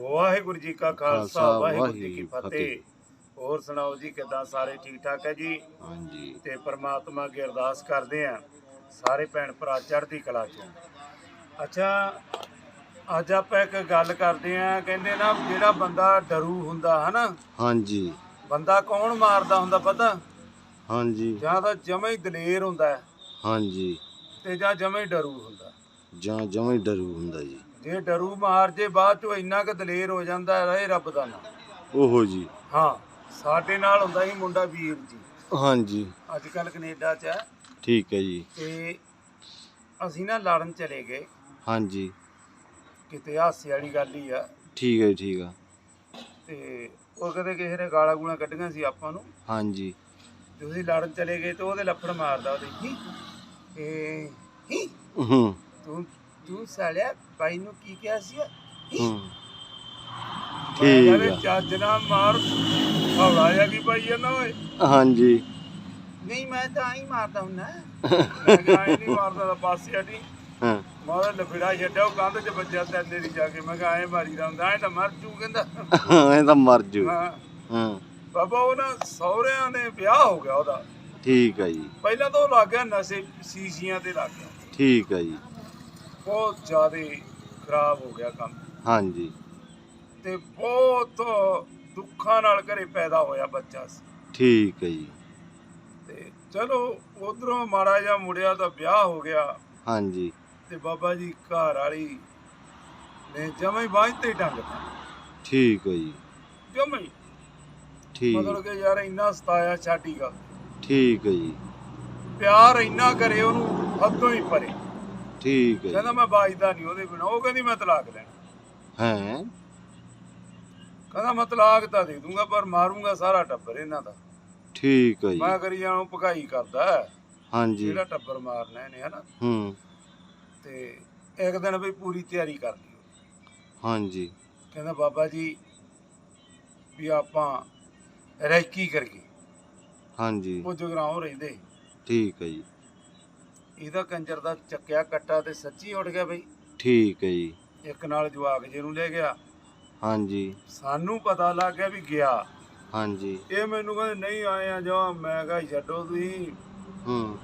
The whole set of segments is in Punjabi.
ਵਾਹਿਗੁਰੂ ਜੀ ਕਾ ਖਾਲਸਾ ਵਾਹਿਗੁਰੂ ਜੀ ਕੀ ਫਤਿਹ। ਹੋਰ ਸੁਣਾਓ ਜੀ ਕਿਦਾਂ ਸਾਰੇ ਠੀਕ ਠਾਕ ਹੈ ਜੀ? ਹਾਂਜੀ। ਤੇ ਪ੍ਰਮਾਤਮਾ ਅੱਗੇ ਅਰਦਾਸ ਕਰਦੇ ਆ ਸਾਰੇ ਭੈਣ ਭਰਾ ਚੜ੍ਹਦੀ ਕਲਾ ਚੋਂ ਅੱਛਾ ਅੱਜ ਆਪਾਂ ਇੱਕ ਗੱਲ ਕਰਦੇ ਆ ਕਹਿੰਦੇ ਨਾ ਜਿਹੜਾ ਬੰਦਾ ਡਰੂ ਹੁੰਦਾ ਹਨਾ? ਹਾਂਜੀ। ਬੰਦਾ ਕੌਣ ਮਾਰਦਾ ਹੁੰਦਾ ਪਤਾ? ਹਾਂਜੀ। ਜਾਂ ਤਾਂ ਜਮਾ ਹੀ ਦਲੇਰ ਹੁੰਦਾ। ਹਾਂਜੀ। ਤੇ ਜਾਂ ਜਮਾ ਹੀ ਡਰੂ ਹੁੰਦਾ। ਜਾਂ ਜਮਾਂ ਹੀ ਡਰੂ ਹੁੰਦਾ ਜੀ। ਜੇ ਡਰੂ ਮਾਰ ਜੇ ਬਾਅਦ ਚੋਂ ਇੰਨਾ ਕੁ ਦਲੇਰ ਹੋ ਜਾਂਦਾ ਹੈ, ਰਹੇ ਰੱਬ ਦਾ ਨਾਮ। ਓਹੋ ਜੀ। ਹਾਂ ਸਾਡੇ ਨਾਲ ਹੁੰਦਾ ਸੀ ਮੁੰਡਾ ਵੀਰ ਜੀ। ਹਾਂਜੀ। ਅੱਜ ਕੱਲ ਕੈਨੇਡਾ 'ਚ ਹੈ। ਠੀਕ ਹੈ ਜੀ। ਤੇ ਅਸੀਂ ਨਾ ਲੜਨ ਚਲੇ ਗਏ। ਹਾਂਜੀ। ਕਿਤੇ ਹਾਸੇ ਵਾਲੀ ਗੱਲ ਹੀ ਆ। ਠੀਕ ਹੈ ਠੀਕ ਆ। ਤੇ ਉਹ ਕਦੇ ਕਿਸੇ ਨੇ ਗਾਲਾਂ ਗੂਲਾਂ ਕੱਢੀਆਂ ਸੀ ਆਪਾਂ ਨੂੰ। ਹਾਂਜੀ। ਤੇ ਅਸੀਂ ਲੜਨ ਚਲੇ ਗਏ ਤੇ ਉਹਦੇ ਲੱਫੜ ਮਾਰਦਾ ਉਹਦੇ। ਹੀ ਇਹ ਹੀ। ਹੂੰ। ਤੂੰ ਤੂੰ ਸਾਲਿਆ ਬਾਈ ਨੂੰ ਕੀ ਕਿਹਾ ਸੀ? ਹੂੰ ਠੀਕ ਆ। ਚੱਜ ਨਾਲ ਮਾਰ ਹੌਲਾ ਕੀ ਪਾਈ ਜਾਂਦਾ ਓਏ। ਹਾਂਜੀ। ਨਹੀਂ ਮੈਂ ਤਾਂ ਆਈ ਮਾਰਦਾ ਹੁੰਨਾ ਮੈਂ ਕਿਹਾ ਨਹੀਂ ਮਾਰਦਾ ਤਾਂ ਪਾਸੇ ਹਟੀ ਹਾਂ। ਮਾਰਾ ਲਫੜਾ ਛੱਡਿਆ ਉਹ ਕੰਧ 'ਚ ਵੱਜਿਆ ਤੇ ਹੀ ਜਾ ਕੇ। ਮੈਂ ਕਿਹਾ ਐ ਮਾਰੀ ਦਾ ਹੁੰਦਾ ਐ ਤਾਂ ਮਰ ਜੂ ਕਹਿੰਦਾ। ਇਹ ਤਾਂ ਮਰ ਜੂ। ਹਾਂ। ਹਾਂ। ਬਾਬਾ ਉਹ ਨਾ ਸਹੁਰਿਆਂ ਨੇ ਵਿਆਹ ਹੋ ਗਿਆ ਉਹਦਾ। ਠੀਕ ਹੈ ਜੀ। ਪਹਿਲਾਂ ਤਾਂ ਉਹ ਲੱਗ ਗਿਆ ਨਸ਼ੇ ਸੀਸੀਆਂ ਤੇ ਲੱਗ ਗਿਆ। ਠੀਕ ਹੈ ਜੀ। ਬਹੁਤ ਜ਼ਿਆਦਾ ਖਰਾਬ ਹੋ ਗਿਆ ਕੰਮ। ਹਾਂਜੀ। ਤੇ ਬਹੁਤ ਦੁੱਖਾਂ ਨਾਲ ਘਰੇ ਪੈਦਾ ਹੋਇਆ ਬੱਚਾ ਸੀ। ਠੀਕ ਹੈ ਜੀ। ਤੇ ਚਲੋ ਉਧਰੋਂ ਮਾੜਾ ਜਿਹਾ ਮੁੰਡਿਆ ਦਾ ਵਿਆਹ ਹੋ ਗਿਆ। ਹਾਂਜੀ। ਤੇ ਬਾਬਾ ਜੀ ਘਰ ਵਾਲੀ ਨੇ ਜਮਾਂ ਬਾਝ ਤੇ ਠੀਕ ਹੈ ਜੀ। ਜਮਾਂ ਠੀਕ। ਮਤਲਬ ਕਿ ਯਾਰ ਇੰਨਾ ਸਤਾਇਆ ਛਾਟੀ ਗੱਲ ਠੀਕ ਹੈ ਜੀ। ਪਿਆਰ ਇੰਨਾ ਕਰੇ ਉਹਨੂੰ ਹੱਦੋਂ ਹੀ ਪਰੇ। ਠੀਕ ਹੈ ਕਹਿੰਦਾ ਮੈਂ ਬਾਜਦਾ ਨਹੀਂ ਉਹਦੇ ਬਿਨਾ। ਉਹ ਕਹਿੰਦੀ ਮੈਂ ਤਲਾਕ ਲੈਣਾ। ਹੈ? ਕਹਿੰਦਾ ਮੈਂ ਤਲਾਕ ਤਾਂ ਦੇ ਦੂੰਗਾ ਪਰ ਮਾਰੂੰਗਾ ਸਾਰਾ ਟੱਬਰ ਇਹਨਾਂ ਦਾ। ਠੀਕ ਹੈ ਜੀ। ਮੈਂ ਕਰੀ ਜਾਣੂ ਭਕਾਈ ਕਰਦਾ। ਹਾਂਜੀ। ਜਿਹੜਾ ਟੱਬਰ ਮਾਰਨਾ ਇਹਨੇ ਹਨਾ? ਹੂੰ। ਤੇ ਇੱਕ ਦਿਨ ਵੀ ਪੂਰੀ ਤਿਆਰੀ ਕਰ ਲਈ ਹਾਂਜੀ। ਕਹਿੰਦਾ ਬਾਬਾ ਜੀ ਵੀ ਆਪਾਂ ਰੈਕੀ ਕਰੀਏ ਹਾਂਜੀ। ਉਹ ਜਗਰਾਉਂ ਰਹਿੰਦੇ। ਠੀਕ ਹੈ ਜੀ। ਇਹਦਾ ਕੰਜਰ ਦਾ ਚੱਕਿਆ ਕੱਟਾ ਤੇ ਸੱਚੀ ਉੱਡ ਗਿਆ ਬਈ। ਠੀਕ ਹੈ ਜੀ। ਇੱਕ ਨਾਲ ਜਵਾਕ ਜੇ ਨੂੰ ਲੈ ਗਿਆ। ਹਾਂਜੀ। ਸਾਨੂੰ ਪਤਾ ਲੱਗ ਗਿਆ ਵੀ ਗਿਆ। ਹਾਂਜੀ। ਇਹ ਮੈਨੂੰ ਕਹਿੰਦੇ ਨਹੀਂ ਆਏ ਆ ਜਾ ਮੈਂ ਕਿਹਾ ਛੱਡੋ ਤੁਸੀਂ। ਹੂੰ।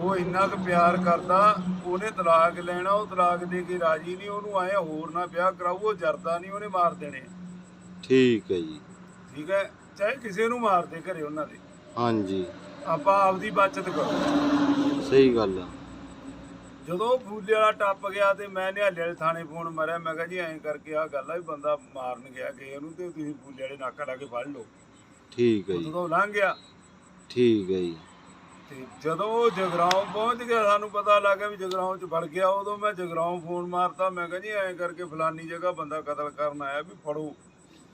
ਉਹ ਇੰਨਾ ਕੁ ਪਿਆਰ ਕਰਦਾ ਉਹਨੇ ਤਲਾਕ ਲੈਣਾ ਉਹ ਤਲਾਕ ਦੇ ਕੇ ਰਾਜੀ ਨਹੀਂ ਉਹਨੂੰ ਆਏ ਹੋਰ ਨਾ ਵਿਆਹ ਕਰਾਊ ਉਹ ਜਰਦਾ ਨਹੀਂ ਉਹਨੇ ਮਾਰ ਦੇਣੇ। ਠੀਕ ਹੈ ਜੀ। ਠੀਕ ਹੈ? ਚਾਹੇ ਕਿਸੇ ਨੂੰ ਮਾਰ ਦੇ ਘਰੇ ਉਹਨਾਂ ਦੇ। ਹਾਂਜੀ। ਆਪਾਂ ਆਪਦੀ ਬਚਤ ਕਰੋ। ਸਹੀ ਗੱਲ ਆ। ਜਦੋਂ ਫੂਲੇ ਵਾਲਾ ਟੱਪ ਗਿਆ ਤੇ ਮੈਂ ਨਿਹਾਲੇ ਵਾਲੇ ਥਾਣੇ ਫੋਨ ਮਾਰਿਆ ਮੈਂ ਕਿਹਾ ਜੀ ਐਂ ਕਰਕੇ ਆ ਗੱਲ ਆ ਵੀ ਬੰਦਾ ਮਾਰਨ ਗਿਆ ਕਿ ਉਹਨੂੰ ਤੇ ਤੁਸੀਂ ਫੂਲੇ ਵਾਲੇ ਨਾਕਾ ਲਾ ਕੇ ਫੜ ਲਓ। ਠੀਕ ਹੈ ਜੀ। ਜਦੋਂ ਲੰਘ ਗਿਆ। ਠੀਕ ਹੈ ਜੀ। ਤੇ ਜਦੋਂ ਜਗਰਾਉਂ ਪਹੁੰਚ ਗਿਆ ਸਾਨੂੰ ਪਤਾ ਲੱਗ ਵੀ ਜਗਰਾਉਂ ਚ ਵੜ ਗਿਆ। ਉਦੋਂ ਮੈਂ ਜਗਰਾਉਂ ਫੋਨ ਮਾਰਤਾ ਮੈਂ ਕਿਹਾ ਜੀ ਐਂ ਕਰਕੇ ਫਲਾਨੀ ਜਗ੍ਹਾ ਬੰਦਾ ਕਤਲ ਕਰਨ ਆਇਆ ਵੀ ਫੜੋ।